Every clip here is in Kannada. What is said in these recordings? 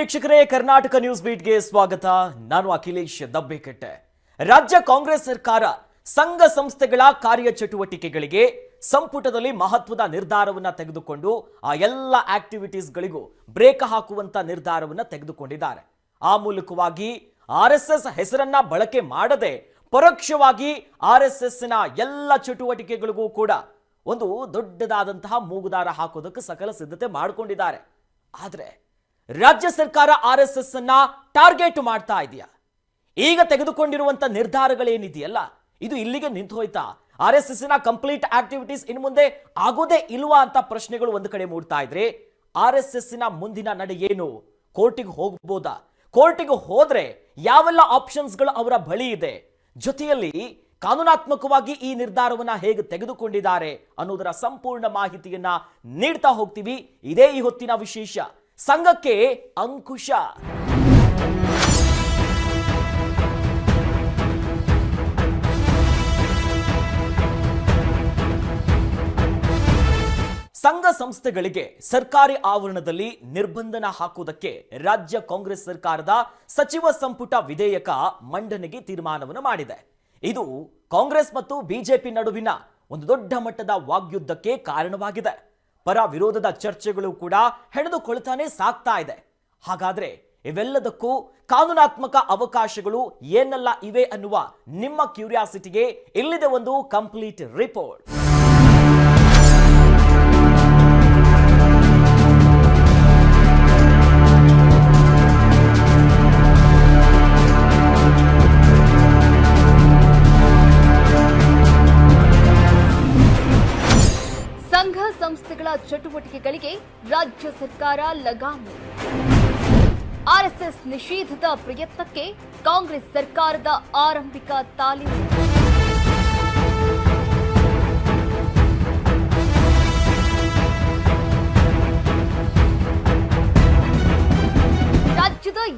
ವೀಕ್ಷಕರೇ, ಕರ್ನಾಟಕ ನ್ಯೂಸ್ ಬೀಟ್ಗೆ ಸ್ವಾಗತ. ನಾನು ಅಖಿಲೇಶ್ ದಬ್ಬೆಕಟ್ಟೆ. ರಾಜ್ಯ ಕಾಂಗ್ರೆಸ್ ಸರ್ಕಾರ ಸಂಘ ಸಂಸ್ಥೆಗಳ ಕಾರ್ಯಚಟುವಟಿಕೆಗಳಿಗೆ ಸಂಪುಟದಲ್ಲಿ ಮಹತ್ವದ ನಿರ್ಧಾರವನ್ನ ತೆಗೆದುಕೊಂಡು ಆ ಎಲ್ಲ ಆಕ್ಟಿವಿಟೀಸ್ಗಳಿಗೂ ಬ್ರೇಕ್ ಹಾಕುವಂತ ನಿರ್ಧಾರವನ್ನ ತೆಗೆದುಕೊಂಡಿದ್ದಾರೆ. ಆ ಮೂಲಕವಾಗಿ ಆರ್ ಎಸ್ ಎಸ್ ಹೆಸರನ್ನ ಬಳಕೆ ಮಾಡದೆ ಪರೋಕ್ಷವಾಗಿ ಆರ್ ಎಸ್ ಎಸ್ನ ಎಲ್ಲ ಚಟುವಟಿಕೆಗಳಿಗೂ ಕೂಡ ಒಂದು ದೊಡ್ಡದಾದಂತಹ ಮೂಗುದಾರ ಹಾಕೋದಕ್ಕೆ ಸಕಲ ಸಿದ್ಧತೆ ಮಾಡಿಕೊಂಡಿದ್ದಾರೆ. ಆದ್ರೆ ರಾಜ್ಯ ಸರ್ಕಾರ ಆರ್ ಎಸ್ ಎಸ್ ಅನ್ನ ಟಾರ್ಗೆಟ್ ಮಾಡ್ತಾ ಇದೆಯಾ? ಈಗ ತೆಗೆದುಕೊಂಡಿರುವಂತ ನಿರ್ಧಾರಗಳೇನಿದೆಯಲ್ಲ, ಇದು ಇಲ್ಲಿಗೆ ನಿಂತು ಹೋಯ್ತಾ ಆರ್ ಎಸ್ ಎಸ್ನ ಕಂಪ್ಲೀಟ್ ಆಕ್ಟಿವಿಟೀಸ್ ಇನ್ನು ಮುಂದೆ ಆಗೋದೇ ಇಲ್ವಾ ಅಂತ ಪ್ರಶ್ನೆಗಳು ಒಂದು ಕಡೆ ಮೂಡ್ತಾ ಇದ್ರೆ, ಆರ್ ಎಸ್ ಎಸ್ನ ಮುಂದಿನ ನಡೆ ಏನು? ಕೋರ್ಟಿಗೆ ಹೋಗ್ಬೋದಾ? ಕೋರ್ಟಿಗೆ ಹೋದ್ರೆ ಯಾವೆಲ್ಲ ಆಪ್ಷನ್ಸ್ಗಳು ಅವರ ಬಳಿ ಇದೆ? ಜೊತೆಯಲ್ಲಿ ಕಾನೂನಾತ್ಮಕವಾಗಿ ಈ ನಿರ್ಧಾರವನ್ನ ಹೇಗೆ ತೆಗೆದುಕೊಂಡಿದ್ದಾರೆ ಅನ್ನೋದರ ಸಂಪೂರ್ಣ ಮಾಹಿತಿಯನ್ನ ನೀಡ್ತಾ ಹೋಗ್ತೀವಿ. ಇದೇ ಈ ಹೊತ್ತಿನ ವಿಶೇಷ. ಸಂಘಕ್ಕೆ ಅಂಕುಶ. ಸಂಘ ಸಂಸ್ಥೆಗಳಿಗೆ ಸರ್ಕಾರಿ ಆವರಣದಲ್ಲಿ ನಿರ್ಬಂಧನ ಹಾಕುವುದಕ್ಕೆ ರಾಜ್ಯ ಕಾಂಗ್ರೆಸ್ ಸರ್ಕಾರದ ಸಚಿವ ಸಂಪುಟ ವಿಧೇಯಕ ಮಂಡನೆಗೆ ತೀರ್ಮಾನವನ್ನು ಮಾಡಿದೆ. ಇದು ಕಾಂಗ್ರೆಸ್ ಮತ್ತು ಬಿಜೆಪಿ ನಡುವಿನ ಒಂದು ದೊಡ್ಡ ಮಟ್ಟದ ವಾಗ್ಯುದ್ಧಕ್ಕೆ ಕಾರಣವಾಗಿದೆ. ಪರ ವಿರೋಧದ ಚರ್ಚೆಗಳು ಕೂಡ ಹೆಣೆದುಕೊಳ್ತಾನೆ ಸಾಕ್ತಾ ಇದೆ. ಹಾಗಾದ್ರೆ ಇವೆಲ್ಲದಕ್ಕೂ ಕಾನೂನಾತ್ಮಕ ಅವಕಾಶಗಳು ಏನೆಲ್ಲ ಇವೆ ಅನ್ನುವ ನಿಮ್ಮ ಕ್ಯೂರಿಯಾಸಿಟಿಗೆ ಇಲ್ಲಿದೆ ಒಂದು ಕಂಪ್ಲೀಟ್ ರಿಪೋರ್ಟ್. ಚಟುವಟಿಕೆಗಳಿಗೆ ರಾಜ್ಯ ಸರ್ಕಾರ ಲಗಾಮು ಆರ್ಎಸ್ಎಸ್ ನಿಷೇಧದ ಪ್ರಯತ್ನಕ್ಕೆ ಕಾಂಗ್ರೆಸ್ ಸರ್ಕಾರದ ಆರಂಭಿಕ ತಾಲೀಮು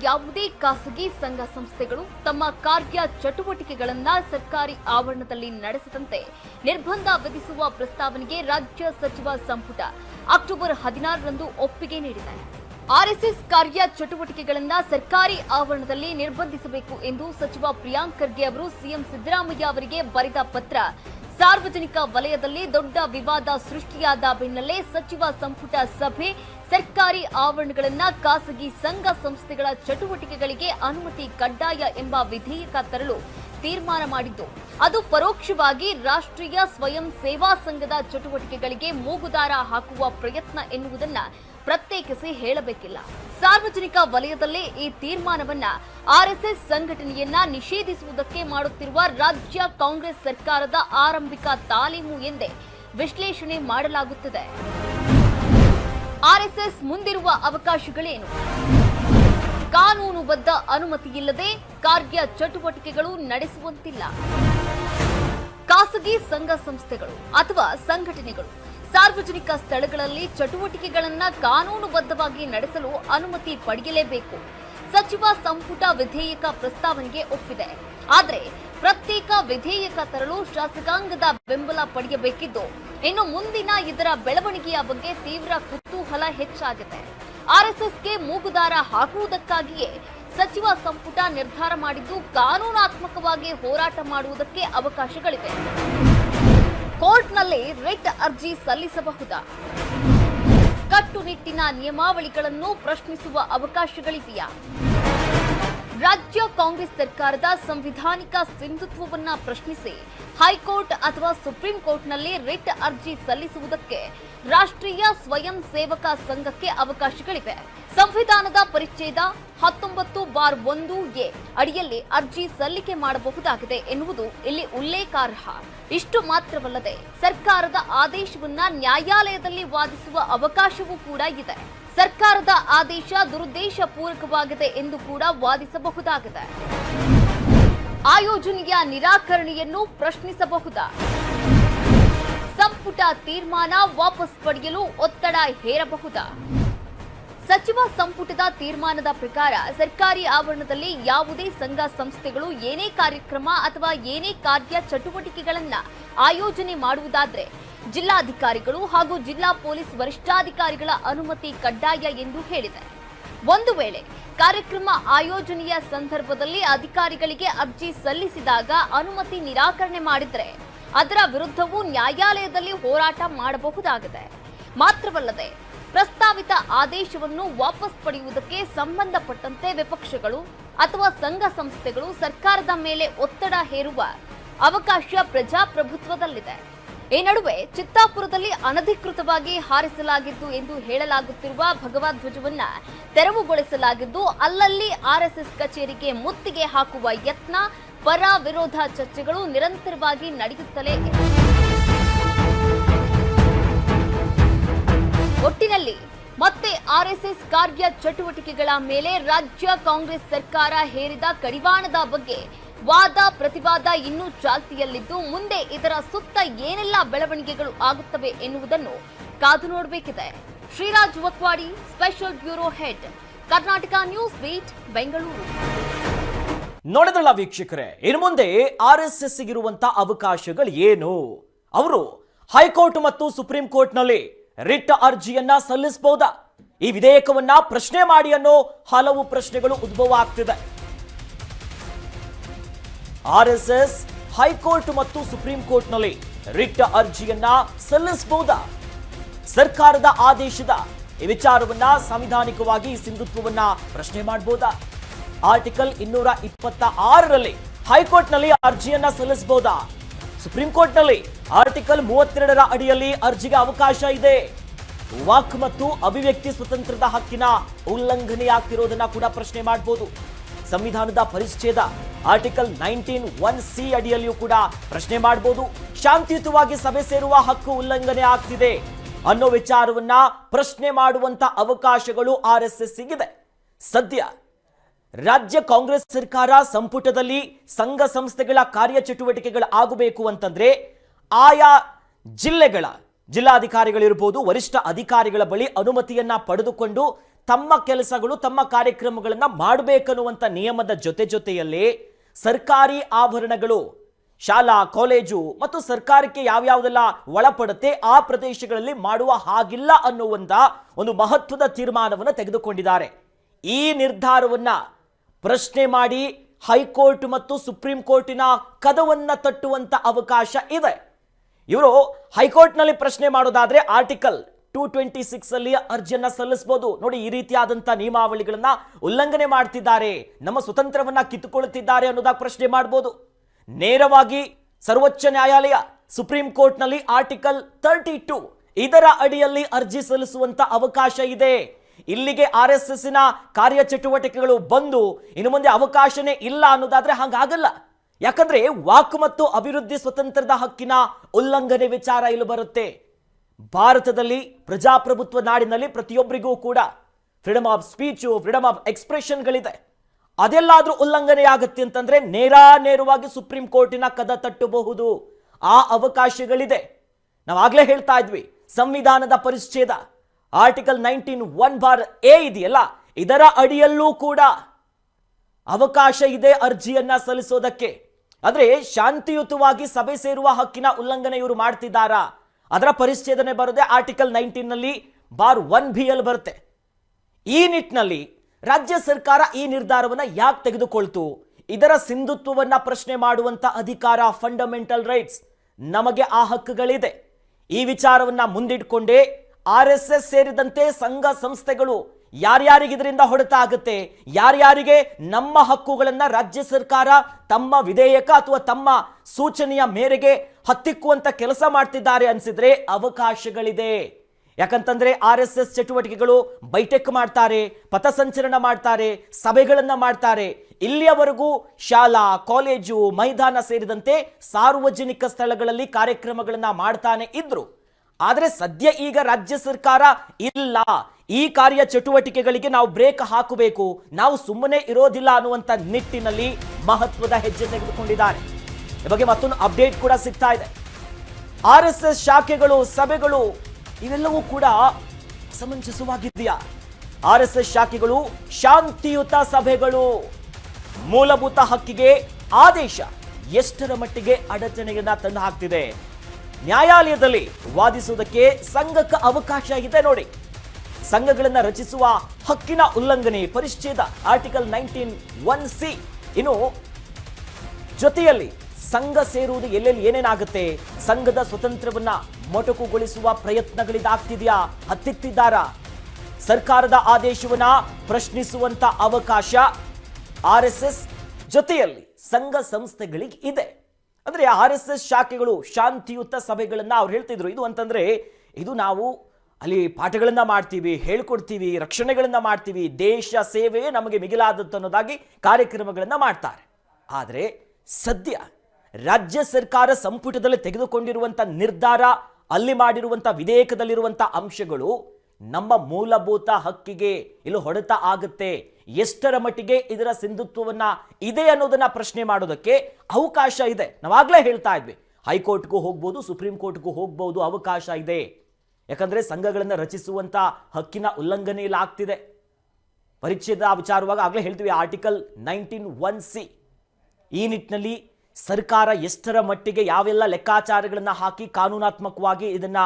ಯಾವುದೇ ಖಾಸಗಿ ಸಂಘ ಸಂಸ್ಥೆಗಳು ತಮ್ಮ ಕಾರ್ಯ ಚಟುವಟಿಕೆಗಳನ್ನ ಸರ್ಕಾರಿ ಆವರಣದಲ್ಲಿ ನಡೆಸದಂತೆ ನಿರ್ಬಂಧ ವಿಧಿಸುವ ಪ್ರಸ್ತಾವನೆಗೆ ರಾಜ್ಯ ಸಚಿವ ಸಂಪುಟ ಅಕ್ಟೋಬರ್ ಹದಿನಾರರಂದು ಒಪ್ಪಿಗೆ ನೀಡಿದೆ. ಆರ್ಎಸ್ಎಸ್ ಕಾರ್ಯ ಚಟುವಟಿಕೆಗಳನ್ನ ಸರ್ಕಾರಿ ಆವರಣದಲ್ಲಿ ನಿರ್ಬಂಧಿಸಬೇಕು ಎಂದು ಸಚಿವ ಪ್ರಿಯಾಂಕ್ ಖರ್ಗೆ ಅವರು ಸಿಎಂ ಸಿದ್ದರಾಮಯ್ಯ ಅವರಿಗೆ ಬರೆದ ಪತ್ರ. ಸಾರ್ವಜನಿಕ ವಲಯದಲ್ಲಿ ದೊಡ್ಡ ವಿವಾದ ಸೃಷ್ಟಿಯಾದ ಬೆನ್ನಲ್ಲೇ ಸಚಿವ ಸಂಪುಟ ಸಭೆ, ಸರ್ಕಾರಿ ಆವರಣಗಳನ್ನ ಖಾಸಗಿ ಸಂಘ ಸಂಸ್ಥೆಗಳ ಚಟುವಟಿಕೆಗಳಿಗೆ ಅನುಮತಿ ಕಡ್ಡಾಯ ಎಂಬ ವಿಧೇಯಕ ತರಲು ತೀರ್ಮಾನ ಮಾಡಿದ್ದು. ಅದು ಪರೋಕ್ಷವಾಗಿ ರಾಷ್ಟ್ರೀಯ ಸ್ವಯಂ ಸೇವಾ ಸಂಘದ ಚಟುವಟಿಕೆಗಳಿಗೆ ಮೂಗುದಾರ ಹಾಕುವ ಪ್ರಯತ್ನ ಎನ್ನುವುದನ್ನ ಪ್ರತ್ಯೇಕಿಸಿ ಹೇಳಬೇಕಿಲ್ಲ. ಸಾರ್ವಜನಿಕ ವಲಯದಲ್ಲಿ ಈ ತೀರ್ಮಾನವನ್ನ ಆರ್ಎಸ್ಎಸ್ ಸಂಘಟನೆಯನ್ನ ನಿಷೇಧಿಸುವುದಕ್ಕೆ ಮಾಡುತ್ತಿರುವ ರಾಜ್ಯ ಕಾಂಗ್ರೆಸ್ ಸರ್ಕಾರದ ಆರಂಭಿಕ ತಾಲೀಮು ಎಂದೇ ವಿಶ್ಲೇಷಣೆ ಮಾಡಲಾಗುತ್ತಿದೆ. ಆರ್ಎಸ್ಎಸ್ ಮುಂದಿರುವ ಅವಕಾಶಗಳೇನು? ಕಾನೂನುಬದ್ಧ ಅನುಮತಿಯಿಲ್ಲದೆ ಕಾರ್ಯ ಚಟುವಟಿಕೆಗಳು ನಡೆಸುವಂತಿಲ್ಲ. ಖಾಸಗಿ ಸಂಘ ಸಂಸ್ಥೆಗಳು ಅಥವಾ ಸಂಘಟನೆಗಳು ಸಾರ್ವಜನಿಕ ಸ್ಥಳಗಳಲ್ಲಿ ಚಟುವಟಿಕೆಗಳನ್ನು ಕಾನೂನುಬದ್ಧವಾಗಿ ನಡೆಸಲು ಅನುಮತಿ ಪಡೆಯಲೇಬೇಕು. ಸಚಿವ ಸಂಪುಟ ವಿಧೇಯಕ ಪ್ರಸ್ತಾವನೆಗೆ ಒಪ್ಪಿದೆ. ಆದರೆ ಪ್ರತ್ಯೇಕ ವಿಧೇಯಕ ತರಲು ಶಾಸಕಾಂಗದ ಬೆಂಬಲ ಪಡೆಯಬೇಕಿದ್ದು, ಇನ್ನು ಮುಂದಿನ ಇದರ ಬೆಳವಣಿಗೆಯ ಬಗ್ಗೆ ತೀವ್ರ ಕುತೂಹಲ ಹೆಚ್ಚಾಗಿದೆ. ಆರ್ಎಸ್ಎಸ್ಗೆ ಮೂಗುದಾರ ಹಾಕುವುದಕ್ಕಾಗಿಯೇ ಸಚಿವ ಸಂಪುಟ ನಿರ್ಧಾರ ಮಾಡಿದ್ದು ಕಾನೂನಾತ್ಮಕವಾಗಿ ಹೋರಾಟ ಮಾಡುವುದಕ್ಕೆ ಅವಕಾಶಗಳಿವೆ. ಕೋರ್ಟ್ನಲ್ಲಿ ರಿಟ್ ಅರ್ಜಿ ಸಲ್ಲಿಸಬಹುದಾ? ಕಟ್ಟುನಿಟ್ಟಿನ ನಿಯಮಾವಳಿಗಳನ್ನು ಪ್ರಶ್ನಿಸುವ ಅವಕಾಶಗಳಿವೆಯಾ? ರಾಜ್ಯ ಕಾಂಗ್ರೆಸ್ ಸರ್ಕಾರದ ಸಂವಿಧಾನಿಕ ಸಿಂಧುತ್ವವನ್ನ ಪ್ರಶ್ನಿಸಿ ಹೈಕೋರ್ಟ್ ಅಥವಾ ಸುಪ್ರೀಂ ಕೋರ್ಟ್ನಲ್ಲಿ ರಿಟ್ ಅರ್ಜಿ ಸಲ್ಲಿಸುವುದಕ್ಕೆ ರಾಷ್ಟ್ರೀಯ ಸ್ವಯಂ ಸೇವಕ ಸಂಘಕ್ಕೆ ಅವಕಾಶಗಳಿವೆ. ಸಂವಿಧಾನದ ಪರಿಚ್ಛೇದ ಹತ್ತೊಂಬತ್ತು ಬಾರ್ ಒಂದು ಎ ಅಡಿಯಲ್ಲಿ ಅರ್ಜಿ ಸಲ್ಲಿಕೆ ಮಾಡಬಹುದಾಗಿದೆ ಎನ್ನುವುದು ಇಲ್ಲಿ ಉಲ್ಲೇಖಾರ್ಹ. ಇಷ್ಟು ಮಾತ್ರವಲ್ಲದೆ ಸರ್ಕಾರದ ಆದೇಶವನ್ನ ನ್ಯಾಯಾಲಯದಲ್ಲಿ ವಾದಿಸುವ ಅವಕಾಶವೂ ಕೂಡ ಇದೆ. ಸರ್ಕಾರದ ಆದೇಶ ದುರುದ್ದೇಶ ಪೂರಕವಾಗಿದೆ ಎಂದು ಕೂಡ ವಾದಿಸಬಹುದಾಗಿದೆ. ಆಯೋಜನೆಯ ನಿರಾಕರಣೆಯನ್ನು ಪ್ರಶ್ನಿಸಬಹುದಾ. ಸಂಪುಟ ತೀರ್ಮಾನ ವಾಪಸ್ ಪಡೆಯಲು ಒತ್ತಡ ಹೇರಬಹುದಾ. ಸಚಿವ ಸಂಪುಟದ ತೀರ್ಮಾನದ ಪ್ರಕಾರ ಸರ್ಕಾರಿ ಆವರಣದಲ್ಲಿ ಯಾವುದೇ ಸಂಘ ಸಂಸ್ಥೆಗಳು ಏನೇ ಕಾರ್ಯಕ್ರಮ ಅಥವಾ ಏನೇ ಕಾರ್ಯ ಚಟುವಟಿಕೆಗಳನ್ನ ಆಯೋಜನೆ ಮಾಡುವುದಾದ್ರೆ ಜಿಲ್ಲಾಧಿಕಾರಿಗಳು ಹಾಗೂ ಜಿಲ್ಲಾ ಪೊಲೀಸ್ ವರಿಷ್ಠಾಧಿಕಾರಿಗಳ ಅನುಮತಿ ಕಡ್ಡಾಯ ಎಂದು ಹೇಳಿದೆ. ಒಂದು ವೇಳೆ ಕಾರ್ಯಕ್ರಮ ಆಯೋಜನೆಯ ಸಂದರ್ಭದಲ್ಲಿ ಅಧಿಕಾರಿಗಳಿಗೆ ಅರ್ಜಿ ಸಲ್ಲಿಸಿದಾಗ ಅನುಮತಿ ನಿರಾಕರಣೆ ಮಾಡಿದ್ರೆ ಅದರ ವಿರುದ್ಧವೂ ನ್ಯಾಯಾಲಯದಲ್ಲಿ ಹೋರಾಟ ಮಾಡಬಹುದಾಗಿದೆ. ಮಾತ್ರವಲ್ಲದೆ ಪ್ರಸ್ತಾವಿತ ಆದೇಶವನ್ನು ವಾಪಸ್ ಪಡೆಯುವುದಕ್ಕೆ ಸಂಬಂಧಪಟ್ಟಂತೆ ವಿಪಕ್ಷಗಳು ಅಥವಾ ಸಂಘ ಸಂಸ್ಥೆಗಳು ಸರ್ಕಾರದ ಮೇಲೆ ಒತ್ತಡ ಹೇರುವ ಅವಕಾಶ ಪ್ರಜಾಪ್ರಭುತ್ವದಲ್ಲಿದೆ. ಈ ನಡುವೆ ಚಿತ್ತಾಪುರದಲ್ಲಿ ಅನಧಿಕೃತವಾಗಿ ಹಾರಿಸಲಾಗಿತ್ತು ಎಂದು ಹೇಳಲಾಗುತ್ತಿರುವ ಭಗವಧ್ವಜವನ್ನ ತೆರವುಗೊಳಿಸಲಾಗಿದ್ದು ಅಲ್ಲಲ್ಲಿ ಆರ್ಎಸ್ಎಸ್ ಕಚೇರಿಗೆ ಮುತ್ತಿಗೆ ಹಾಕುವ ಯತ್ನ, ಪರ ವಿರೋಧ ಚರ್ಚೆಗಳು ನಿರಂತರವಾಗಿ ನಡೆಯುತ್ತಲೇ ಇವೆ ಒಟ್ಟಿನಲ್ಲಿ ಮತ್ತೆ ಆರ್ಎಸ್ಎಸ್ ಕಾರ್ಯ ಚಟುವಟಿಕೆಗಳ ಮೇಲೆ ರಾಜ್ಯ ಕಾಂಗ್ರೆಸ್ ಸರ್ಕಾರ ಹೇರಿದ ಕಡಿವಾಣದ ಬಗ್ಗೆ ವಾದ ಪ್ರತಿವಾದ ಇನ್ನೂ ಚಾಲ್ತಿಯಲ್ಲಿದ್ದು, ಮುಂದೆ ಇದರ ಸುತ್ತ ಏನೆಲ್ಲ ಬೆಳವಣಿಗೆಗಳು ಆಗುತ್ತವೆ ಎನ್ನುವುದನ್ನು ಕಾದು ನೋಡಬೇಕಿದೆ. Shriraj Vakwadi special bureau head, Karnataka news beat, Bengaluru. ನೋಡಿದ್ರಲ್ಲ ವೀಕ್ಷಕರೇ, ಇನ್ನು ಮುಂದೆ ಆರ್ ಎಸ್ ಎಸ್ ಅವಕಾಶಗಳು ಏನು ಅವರು ಹೈಕೋರ್ಟ್ ಮತ್ತು ಸುಪ್ರೀಂ ಕೋರ್ಟ್ನಲ್ಲಿ ರಿಟ್ ಅರ್ಜಿಯನ್ನ ಸಲ್ಲಿಸಬಹುದಾ ಈ ವಿಧೇಯಕವನ್ನ ಪ್ರಶ್ನೆ ಮಾಡಿ ಅನ್ನೋ ಹಲವು ಪ್ರಶ್ನೆಗಳು ಉದ್ಭವ ಆಗ್ತಿದೆ. R S S, high court ಮತ್ತು ಸುಪ್ರೀಂ ಕೋರ್ಟ್ನಲ್ಲಿ ರಿಟ್ ಅರ್ಜಿಯನ್ನ ಸಲ್ಲಿಸಬಹುದಾ ಸರ್ಕಾರದ ಆದೇಶದ ಈ ವಿಚಾರವನ್ನ ಸಾಂವಿಧಾನಿಕವಾಗಿ ಸಿಂಧುತ್ವವನ್ನ ಪ್ರಶ್ನೆ ಮಾಡಬಹುದಾ ಆರ್ಟಿಕಲ್ ಇನ್ನೂರ ಇಪ್ಪತ್ತ ಆರರಲ್ಲಿ ಹೈಕೋರ್ಟ್ನಲ್ಲಿ ಅರ್ಜಿಯನ್ನ ಸಲ್ಲಿಸಬಹುದಾ ಸುಪ್ರೀಂ ಕೋರ್ಟ್ನಲ್ಲಿ ಆರ್ಟಿಕಲ್ ಮೂವತ್ತೆರಡರ ಅಡಿಯಲ್ಲಿ ಅರ್ಜಿಗೆ ಅವಕಾಶ ಇದೆ. ವಾಕ್ ಮತ್ತು ಅಭಿವ್ಯಕ್ತಿ ಸ್ವತಂತ್ರದ ಹಕ್ಕಿನ ಉಲ್ಲಂಘನೆಯಾಗ್ತಿರೋದನ್ನ ಕೂಡ ಪ್ರಶ್ನೆ ಮಾಡಬಹುದು ಸಂವಿಧಾನದ ಪರಿಚ್ಛೇದ ಆರ್ಟಿಕಲ್ ನೈನ್ಟೀನ್ ಒನ್ ಸಿ ಅಡಿಯಲ್ಲಿಯೂ ಕೂಡ ಪ್ರಶ್ನೆ ಮಾಡಬಹುದು ಶಾಂತಿಯುತವಾಗಿ ಸಭೆ ಸೇರುವ ಹಕ್ಕು ಉಲ್ಲಂಘನೆ ಆಗ್ತಿದೆ ಅನ್ನೋ ವಿಚಾರವನ್ನ ಪ್ರಶ್ನೆ ಮಾಡುವಂತ ಅವಕಾಶಗಳು ಆರ್ ಎಸ್ ಎಸ್ ಸಿಗಿದೆ. ಸದ್ಯ ರಾಜ್ಯ ಕಾಂಗ್ರೆಸ್ ಸರ್ಕಾರ ಸಂಪುಟದಲ್ಲಿ ಸಂಘ ಸಂಸ್ಥೆಗಳ ಕಾರ್ಯಚಟುವಟಿಕೆಗಳು ಆಗಬೇಕು ಅಂತಂದ್ರೆ ಆಯಾ ಜಿಲ್ಲೆಗಳ ಜಿಲ್ಲಾಧಿಕಾರಿಗಳಿರ್ಬೋದು, ವರಿಷ್ಠ ಅಧಿಕಾರಿಗಳ ಬಳಿ ಅನುಮತಿಯನ್ನ ಪಡೆದುಕೊಂಡು ತಮ್ಮ ಕೆಲಸಗಳು, ತಮ್ಮ ಕಾರ್ಯಕ್ರಮಗಳನ್ನ ಮಾಡಬೇಕನ್ನುವಂತ ನಿಯಮದ ಜೊತೆ ಜೊತೆಯಲ್ಲಿ ಸರ್ಕಾರಿ ಆಭರಣಗಳು, ಶಾಲಾ, ಕಾಲೇಜು ಮತ್ತು ಸರ್ಕಾರಕ್ಕೆ ಯಾವ್ಯಾವುದೆಲ್ಲ ಒಳಪಡುತ್ತೆ ಆ ಪ್ರದೇಶಗಳಲ್ಲಿ ಮಾಡುವ ಹಾಗಿಲ್ಲ ಅನ್ನುವಂತ ಒಂದು ಮಹತ್ವದ ತೀರ್ಮಾನವನ್ನು ತೆಗೆದುಕೊಂಡಿದ್ದಾರೆ. ಈ ನಿರ್ಧಾರವನ್ನ ಪ್ರಶ್ನೆ ಮಾಡಿ ಹೈಕೋರ್ಟ್ ಮತ್ತು ಸುಪ್ರೀಂ ಕೋರ್ಟಿನ ಕದವನ್ನ ತಟ್ಟುವಂಥ ಅವಕಾಶ ಇದೆ. ಇವರು ಹೈಕೋರ್ಟ್ನಲ್ಲಿ ಪ್ರಶ್ನೆ ಮಾಡೋದಾದರೆ ಆರ್ಟಿಕಲ್ ಟೂ ಟ್ವೆಂಟಿ ಸಿಕ್ಸ್ ಅಲ್ಲಿ ಅರ್ಜಿಯನ್ನ ಸಲ್ಲಿಸಬಹುದು ನೋಡಿ, ಈ ರೀತಿಯಾದಂಥ ನಿಯಮಾವಳಿಗಳನ್ನ ಉಲ್ಲಂಘನೆ ಮಾಡ್ತಿದ್ದಾರೆ. ನಮ್ಮ ಸ್ವತಂತ್ರವನ್ನ ಕಿತ್ತುಕೊಳ್ಳುತ್ತಿದ್ದಾರೆ ಅನ್ನೋದಾಗ ಪ್ರಶ್ನೆ ಮಾಡಬಹುದು ನೇರವಾಗಿ ಸರ್ವೋಚ್ಚ ನ್ಯಾಯಾಲಯ ಸುಪ್ರೀಂ ಕೋರ್ಟ್ನಲ್ಲಿ ಆರ್ಟಿಕಲ್ ತರ್ಟಿ ಟೂ ಇದರ ಅಡಿಯಲ್ಲಿ ಅರ್ಜಿ ಸಲ್ಲಿಸುವಂತ ಅವಕಾಶ ಇದೆ. ಇಲ್ಲಿಗೆ ಆರ್ ಎಸ್ ಕಾರ್ಯಚಟುವಟಿಕೆಗಳು ಬಂದು ಇನ್ನು ಮುಂದೆ ಅವಕಾಶನೇ ಇಲ್ಲ ಅನ್ನೋದಾದ್ರೆ ಹಂಗಾಗಲ್ಲ. ಯಾಕಂದ್ರೆ ವಾಕ್ ಮತ್ತು ಅಭಿವೃದ್ಧಿ ಸ್ವತಂತ್ರದ ಹಕ್ಕಿನ ಉಲ್ಲಂಘನೆ ವಿಚಾರ ಇಲ್ಲಿ ಬರುತ್ತೆ. ಭಾರತದಲ್ಲಿ ಪ್ರಜಾಪ್ರಭುತ್ವ ನಾಡಿನಲ್ಲಿ ಪ್ರತಿಯೊಬ್ಬರಿಗೂ ಕೂಡ freedom of speech freedom of ಎಕ್ಸ್ಪ್ರೆಷನ್ಗಳಿದೆ. ಅದೆಲ್ಲಾದ್ರೂ ಉಲ್ಲಂಘನೆ ಆಗುತ್ತೆ ಅಂತಂದ್ರೆ ನೇರ ನೇರವಾಗಿ ಸುಪ್ರೀಂ ಕೋರ್ಟಿನ ಕದ ತಟ್ಟಬಹುದು. ಆ ಅವಕಾಶಗಳಿದೆ. ನಾವಾಗ್ಲೇ ಹೇಳ್ತಾ ಇದ್ವಿ, ಸಂವಿಧಾನದ ಪರಿಚ್ಛೇದ. Article nineteen one bar A ಇದೆಯಲ್ಲ? ಇದರ ಅಡಿಯಲ್ಲೂ ಕೂಡ ಅವಕಾಶ ಇದೆ ಅರ್ಜಿಯನ್ನ ಸಲ್ಲಿಸೋದಕ್ಕೆ. ಆದರೆ ಶಾಂತಿಯುತವಾಗಿ ಸಭೆ ಸೇರುವ ಹಕ್ಕಿನ ಉಲ್ಲಂಘನೆ ಇವರು ಮಾಡ್ತಿದ್ದಾರಾ? ಅದರ ಪರಿಚ್ಛೇದನೆ ಬರೋದೇ ಆರ್ಟಿಕಲ್ ನೈನ್ಟೀನ್ನಲ್ಲಿ ಬಾರ್ ಒನ್ ಬಿ ಎಲ್ ಬರುತ್ತೆ. ಈ ನಿಟ್ಟಿನಲ್ಲಿ ರಾಜ್ಯ ಸರ್ಕಾರ ಈ ನಿರ್ಧಾರವನ್ನು ಯಾಕೆ ತೆಗೆದುಕೊಳ್ತು? ಇದರ ಸಿಂಧುತ್ವವನ್ನು ಪ್ರಶ್ನೆ ಮಾಡುವಂತ ಅಧಿಕಾರ ಫಂಡಮೆಂಟಲ್ ರೈಟ್ಸ್ ನಮಗೆ ಆ ಹಕ್ಕುಗಳಿದೆ. ಈ ವಿಚಾರವನ್ನ ಮುಂದಿಟ್ಕೊಂಡೇ ಆರ್ ಎಸ್ ಎಸ್ ಸೇರಿದಂತೆ ಸಂಘ ಸಂಸ್ಥೆಗಳು ಯಾರ್ಯಾರಿಗೆ ಇದರಿಂದ ಹೊಡೆತ ಆಗುತ್ತೆ? ಯಾರ್ಯಾರಿಗೆ ನಮ್ಮ ಹಕ್ಕುಗಳನ್ನ ರಾಜ್ಯ ಸರ್ಕಾರ ತಮ್ಮ ವಿಧೇಯಕ ಅಥವಾ ತಮ್ಮ ಸೂಚನೆಯ ಮೇರೆಗೆ ಹತ್ತಿಕ್ಕುವಂತ ಕೆಲಸ ಮಾಡ್ತಿದ್ದಾರೆ ಅನ್ಸಿದ್ರೆ ಅವಕಾಶಗಳಿದೆ. ಯಾಕಂತಂದ್ರೆ ಆರ್ ಎಸ್ ಎಸ್ ಚಟುವಟಿಕೆಗಳು ಬೈಟೆಕ್ ಮಾಡ್ತಾರೆ ಪಥಸಂಚಲನ ಮಾಡ್ತಾರೆ, ಸಭೆಗಳನ್ನ ಮಾಡ್ತಾರೆ. ಇಲ್ಲಿಯವರೆಗೂ ಶಾಲಾ, ಕಾಲೇಜು, ಮೈದಾನ ಸೇರಿದಂತೆ ಸಾರ್ವಜನಿಕ ಸ್ಥಳಗಳಲ್ಲಿ ಕಾರ್ಯಕ್ರಮಗಳನ್ನ ಮಾಡ್ತಾನೆ ಇದ್ರು. ಆದ್ರೆ ಸದ್ಯ ಈಗ ರಾಜ್ಯ ಸರ್ಕಾರ ಇಲ್ಲ. ಈ ಕಾರ್ಯ ಚಟುವಟಿಕೆಗಳಿಗೆ ನಾವು ಬ್ರೇಕ್ ಹಾಕಬೇಕು. ನಾವು ಸುಮ್ಮನೆ ಇರೋದಿಲ್ಲ ಅನ್ನುವಂತ ನಿಟ್ಟಿನಲ್ಲಿ ಮಹತ್ವದ ಹೆಜ್ಜೆ ತೆಗೆದುಕೊಂಡಿದ್ದಾರೆ. ಈ ಬಗ್ಗೆ ಮತ್ತೊಂದು ಅಪ್ಡೇಟ್ ಕೂಡ ಸಿಗ್ತಾ ಇದೆ. ಆರ್ ಶಾಖೆಗಳು, ಸಭೆಗಳು ಇವೆಲ್ಲವೂ ಕೂಡ ಸಮಂಜಸವಾಗಿದೆಯಾ ಆರ್ ಶಾಖೆಗಳು, ಶಾಂತಿಯುತ ಸಭೆಗಳು, ಮೂಲಭೂತ ಹಕ್ಕಿಗೆ ಆದೇಶ ಎಷ್ಟರ ಮಟ್ಟಿಗೆ ಅಡಚಣೆಯನ್ನ ತಂದು ಹಾಕ್ತಿದೆ? ನ್ಯಾಯಾಲಯದಲ್ಲಿ ವಾದಿಸುವುದಕ್ಕೆ ಸಂಘಕ್ಕೆ ಅವಕಾಶ ಇದೆ ನೋಡಿ. ಸಂಘಗಳನ್ನು ರಚಿಸುವ ಹಕ್ಕಿನ ಉಲ್ಲಂಘನೆ ಪರಿಚ್ಛೇದ ಆರ್ಟಿಕಲ್ ನೈನ್ಟೀನ್ ಒನ್ ಸಿ. ಇನ್ನು ಜೊತೆಯಲ್ಲಿ ಸಂಘ ಸೇರುವುದು ಎಲ್ಲೆಲ್ಲಿ ಏನೇನಾಗುತ್ತೆ? ಸಂಘದ ಸ್ವತಂತ್ರವನ್ನ ಮೊಟಕುಗೊಳಿಸುವ ಪ್ರಯತ್ನಗಳಿದಾಗ್ತಿದೆಯಾ? ಹತ್ತಿತ್ತಿದ್ದಾರ? ಸರ್ಕಾರದ ಆದೇಶವನ್ನ ಪ್ರಶ್ನಿಸುವಂತ ಅವಕಾಶ ಆರ್ ಎಸ್ ಎಸ್ ಜೊತೆಯಲ್ಲಿ ಸಂಘ ಸಂಸ್ಥೆಗಳಿಗೆ ಇದೆ. ಅಂದ್ರೆ ಆರ್ ಎಸ್ ಎಸ್ ಶಾಖೆಗಳು ಶಾಂತಿಯುತ ಸಭೆಗಳನ್ನು ಅವ್ರು ಹೇಳ್ತಿದ್ರು. ಇದು ಅಂತಂದ್ರೆ ಇದು ನಾವು ಅಲ್ಲಿ ಪಾಠಗಳನ್ನು ಮಾಡ್ತೀವಿ, ಹೇಳ್ಕೊಡ್ತೀವಿ, ರಕ್ಷಣೆಗಳನ್ನು ಮಾಡ್ತೀವಿ, ದೇಶ ಸೇವೆಯೇ ನಮಗೆ ಮಿಗಿಲಾದದ್ದು ಅನ್ನೋದಾಗಿ ಕಾರ್ಯಕ್ರಮಗಳನ್ನು ಮಾಡ್ತಾರೆ. ಆದರೆ ಸದ್ಯ ರಾಜ್ಯ ಸರ್ಕಾರ ಸಂಪುಟದಲ್ಲಿ ತೆಗೆದುಕೊಂಡಿರುವಂತ ನಿರ್ಧಾರ, ಅಲ್ಲಿ ಮಾಡಿರುವಂಥ ವಿಧೇಯಕದಲ್ಲಿರುವಂಥ ಅಂಶಗಳು ನಮ್ಮ ಮೂಲಭೂತ ಹಕ್ಕಿಗೆ ಇಲ್ಲಿ ಹೊಡೆತ ಆಗುತ್ತೆ. ಎಷ್ಟರ ಮಟ್ಟಿಗೆ ಇದರ ಸಿಂಧುತ್ವವನ್ನ ಇದೆ ಅನ್ನೋದನ್ನ ಪ್ರಶ್ನೆ ಮಾಡೋದಕ್ಕೆ ಅವಕಾಶ ಇದೆ. ನಾವಾಗಲೇ ಹೇಳ್ತಾ ಇದ್ವಿ. ಹೈಕೋರ್ಟ್ಗೂ ಹೋಗ್ಬೋದು, ಸುಪ್ರೀಂ ಕೋರ್ಟ್ಗೂ ಹೋಗ್ಬೋದು ಅವಕಾಶ ಇದೆ. ಯಾಕಂದ್ರೆ ಸಂಘಗಳನ್ನು ರಚಿಸುವಂತ ಹಕ್ಕಿನ ಉಲ್ಲಂಘನೆ ಇಲ್ಲಿ ಆಗ್ತಿದೆ. ಪರಿಚ್ಛೇದ ವಿಚಾರವಾಗ ಆಗಲೇ ಹೇಳ್ತೀವಿ, ಆರ್ಟಿಕಲ್ ನೈನ್ಟೀನ್ ಒನ್ ಸಿ. ಈ ನಿಟ್ಟಿನಲ್ಲಿ ಸರ್ಕಾರ ಎಷ್ಟರ ಮಟ್ಟಿಗೆ ಯಾವೆಲ್ಲ ಲೆಕ್ಕಾಚಾರಗಳನ್ನು ಹಾಕಿ ಕಾನೂನಾತ್ಮಕವಾಗಿ ಇದನ್ನ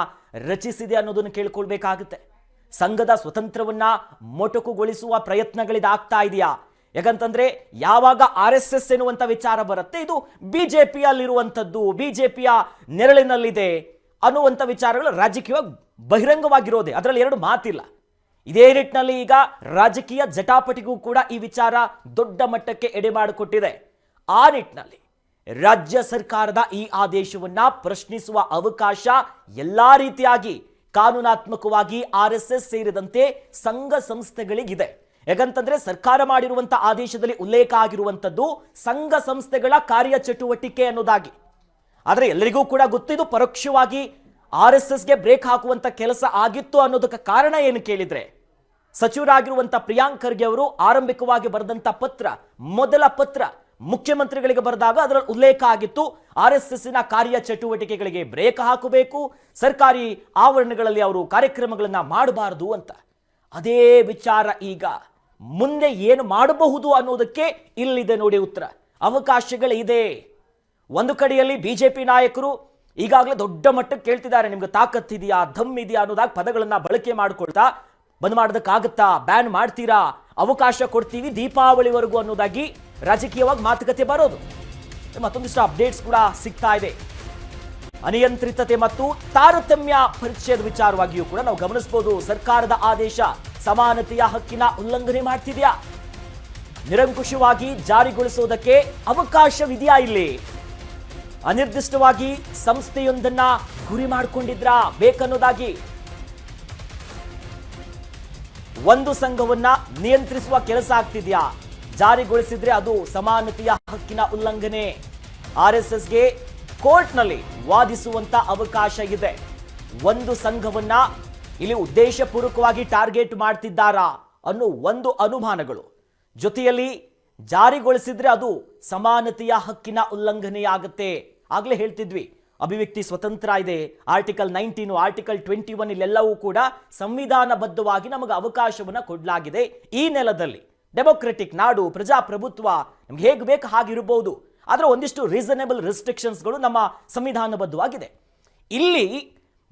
ರಚಿಸಿದೆ ಅನ್ನೋದನ್ನು ಕೇಳ್ಕೊಳ್ಬೇಕಾಗುತ್ತೆ. ಸಂಘದ ಸ್ವತಂತ್ರವನ್ನ ಮೊಟಕುಗೊಳಿಸುವ ಪ್ರಯತ್ನಗಳಿದಾಗ್ತಾ ಇದೆಯಾ? ಯಾಕಂತಂದ್ರೆ ಯಾವಾಗ ಆರ್ ಎಸ್ ಎಸ್ ಎನ್ನುವಂತ ವಿಚಾರ ಬರುತ್ತೆ, ಇದು ಬಿಜೆಪಿಯಲ್ಲಿರುವಂಥದ್ದು, ಬಿಜೆಪಿಯ ನೆರಳಿನಲ್ಲಿದೆ ಅನ್ನುವಂಥ ವಿಚಾರಗಳು ರಾಜಕೀಯವಾಗಿ ಬಹಿರಂಗವಾಗಿರೋದೆ. ಅದರಲ್ಲಿ ಎರಡು ಮಾತಿಲ್ಲ. ಇದೇ ನಿಟ್ಟಿನಲ್ಲಿ ಈಗ ರಾಜಕೀಯ ಜಟಾಪಟಿಗೂ ಕೂಡ ಈ ವಿಚಾರ ದೊಡ್ಡ ಮಟ್ಟಕ್ಕೆ ಎಡೆ ಮಾಡಿಕೊಟ್ಟಿದೆ. ಆ ನಿಟ್ಟಿನಲ್ಲಿ ರಾಜ್ಯ ಸರ್ಕಾರದ ಈ ಆದೇಶವನ್ನ ಪ್ರಶ್ನಿಸುವ ಅವಕಾಶ ಎಲ್ಲಾ ರೀತಿಯಾಗಿ ಕಾನೂನಾತ್ಮಕವಾಗಿ ಆರ್ ಎಸ್ ಎಸ್ ಸೇರಿದಂತೆ ಸಂಘ ಸಂಸ್ಥೆಗಳಿಗಿದೆ. ಯಾಕಂತಂದ್ರೆ ಸರ್ಕಾರ ಮಾಡಿರುವಂಥ ಆದೇಶದಲ್ಲಿ ಉಲ್ಲೇಖ ಆಗಿರುವಂಥದ್ದು ಸಂಘ ಸಂಸ್ಥೆಗಳ ಕಾರ್ಯಚಟುವಟಿಕೆ ಅನ್ನೋದಾಗಿ. ಆದರೆ ಎಲ್ಲರಿಗೂ ಕೂಡ ಗೊತ್ತಿದ್ದು ಪರೋಕ್ಷವಾಗಿ ಆರ್ ಎಸ್ ಎಸ್ಗೆ ಬ್ರೇಕ್ ಹಾಕುವಂತ ಕೆಲಸ ಆಗಿತ್ತು ಅನ್ನೋದಕ್ಕೆ ಕಾರಣ ಏನು ಕೇಳಿದ್ರೆ? ಸಚಿವರಾಗಿರುವಂಥ ಪ್ರಿಯಾಂಕ್ ಖರ್ಗೆ ಅವರು ಆರಂಭಿಕವಾಗಿ ಬರೆದಂತ ಪತ್ರ, ಮೊದಲ ಪತ್ರ ಮುಖ್ಯಮಂತ್ರಿಗಳಿಗೆ ಬರೆದಾಗ ಅದರಲ್ಲಿ ಉಲ್ಲೇಖ ಆಗಿತ್ತು, ಆರ್ ಎಸ್ ಕಾರ್ಯ ಚಟುವಟಿಕೆಗಳಿಗೆ ಬ್ರೇಕ್ ಹಾಕಬೇಕು, ಸರ್ಕಾರಿ ಆವರಣಗಳಲ್ಲಿ ಅವರು ಕಾರ್ಯಕ್ರಮಗಳನ್ನ ಮಾಡಬಾರದು ಅಂತ. ಅದೇ ವಿಚಾರ ಈಗ. ಮುಂದೆ ಏನು ಮಾಡಬಹುದು ಅನ್ನೋದಕ್ಕೆ ಇಲ್ಲಿದೆ ನೋಡಿ ಉತ್ತರ. ಅವಕಾಶಗಳಿದೆ ಒಂದು ಕಡೆಯಲ್ಲಿ ಬಿಜೆಪಿ ನಾಯಕರು ಈಗಾಗಲೇ ದೊಡ್ಡ ಮಟ್ಟಕ್ಕೆ ಕೇಳ್ತಿದ್ದಾರೆ, ನಿಮ್ಗೆ ತಾಕತ್ತಿದೆಯಾ ಧಮ್ ಇದೆಯಾ ಅನ್ನೋದಾಗ ಪದಗಳನ್ನ ಬಳಕೆ ಮಾಡಿಕೊಳ್ತಾ ಬಂದ್ ಮಾಡೋದಕ್ಕಾಗತ್ತಾ, ಬ್ಯಾನ್ ಮಾಡ್ತೀರಾ? ಅವಕಾಶ ಕೊಡ್ತೀವಿ ದೀಪಾವಳಿವರೆಗೂ ಅನ್ನೋದಾಗಿ ರಾಜಕೀಯವಾಗಿ ಮಾತುಕತೆ ಬರೋದು. ಮತ್ತೊಂದಿಷ್ಟು ಅಪ್ಡೇಟ್ಸ್ ಕೂಡ ಸಿಗ್ತಾ ಇದೆ. ಅನಿಯಂತ್ರಿತತೆ ಮತ್ತು ತಾರತಮ್ಯ ಪರಿಚಯದ ವಿಚಾರವಾಗಿಯೂ ಕೂಡ ನಾವು ಗಮನಿಸಬಹುದು ಸರ್ಕಾರದ ಆದೇಶ ಸಮಾನತೆಯ ಹಕ್ಕಿನ ಉಲ್ಲಂಘನೆ ಮಾಡ್ತಿದೆಯಾ? ನಿರಂಕುಶವಾಗಿ ಜಾರಿಗೊಳಿಸುವುದಕ್ಕೆ ಅವಕಾಶವಿದೆಯಾ ಇಲ್ಲಿ? ಅನಿರ್ದಿಷ್ಟವಾಗಿ ಸಂಸ್ಥೆಯೊಂದನ್ನ ಗುರಿ ಮಾಡಿಕೊಂಡಿದ್ರಾ ಬೇಕನ್ನೋದಾಗಿ? ಒಂದು ಸಂಘವನ್ನ ನಿಯಂತ್ರಿಸುವ ಕೆಲಸ ಆಗ್ತಿದ್ಯಾ? ಜಾರಿಗೊಳಿಸಿದ್ರೆ ಅದು ಸಮಾನತೆಯ ಹಕ್ಕಿನ ಉಲ್ಲಂಘನೆ. ಆರ್ ಎಸ್ ಎಸ್ಗೆ ಕೋರ್ಟ್ನಲ್ಲಿ ವಾದಿಸುವಂತ ಅವಕಾಶ ಇದೆ. ಒಂದು ಸಂಘವನ್ನ ಇಲ್ಲಿ ಉದ್ದೇಶಪೂರ್ವಕವಾಗಿ ಟಾರ್ಗೆಟ್ ಮಾಡ್ತಿದ್ದಾರಾ ಅನ್ನೋ ಒಂದು ಅನುಮಾನಗಳು. ಜೊತೆಯಲ್ಲಿ ಜಾರಿಗೊಳಿಸಿದ್ರೆ ಅದು ಸಮಾನತೆಯ ಹಕ್ಕಿನ ಉಲ್ಲಂಘನೆಯಾಗುತ್ತೆ. ಆಗ್ಲೇ ಹೇಳ್ತಿದ್ವಿ. ಅಭಿವ್ಯಕ್ತಿ ಸ್ವತಂತ್ರ ಇದೆ. Article nineteen article twenty one ಇಲ್ಲೆಲ್ಲವೂ ಕೂಡ ಸಂವಿಧಾನಬದ್ಧವಾಗಿ ನಮಗೆ ಅವಕಾಶವನ್ನ ಕೊಡಲಾಗಿದೆ. ಈ ನೆಲದಲ್ಲಿ ಡೆಮೊಕ್ರೆಟಿಕ್ ನಾಡು, ಪ್ರಜಾಪ್ರಭುತ್ವ ನಮ್ಗೆ ಹೇಗೆ ಬೇಕು ಹಾಗಿರಬಹುದು ಆದರೆ ಒಂದಿಷ್ಟು ರೀಸನೇಬಲ್ ರೆಸ್ಟ್ರಿಕ್ಷನ್ಸ್ಗಳು ನಮ್ಮ ಸಂವಿಧಾನಬದ್ಧವಾಗಿದೆ. ಇಲ್ಲಿ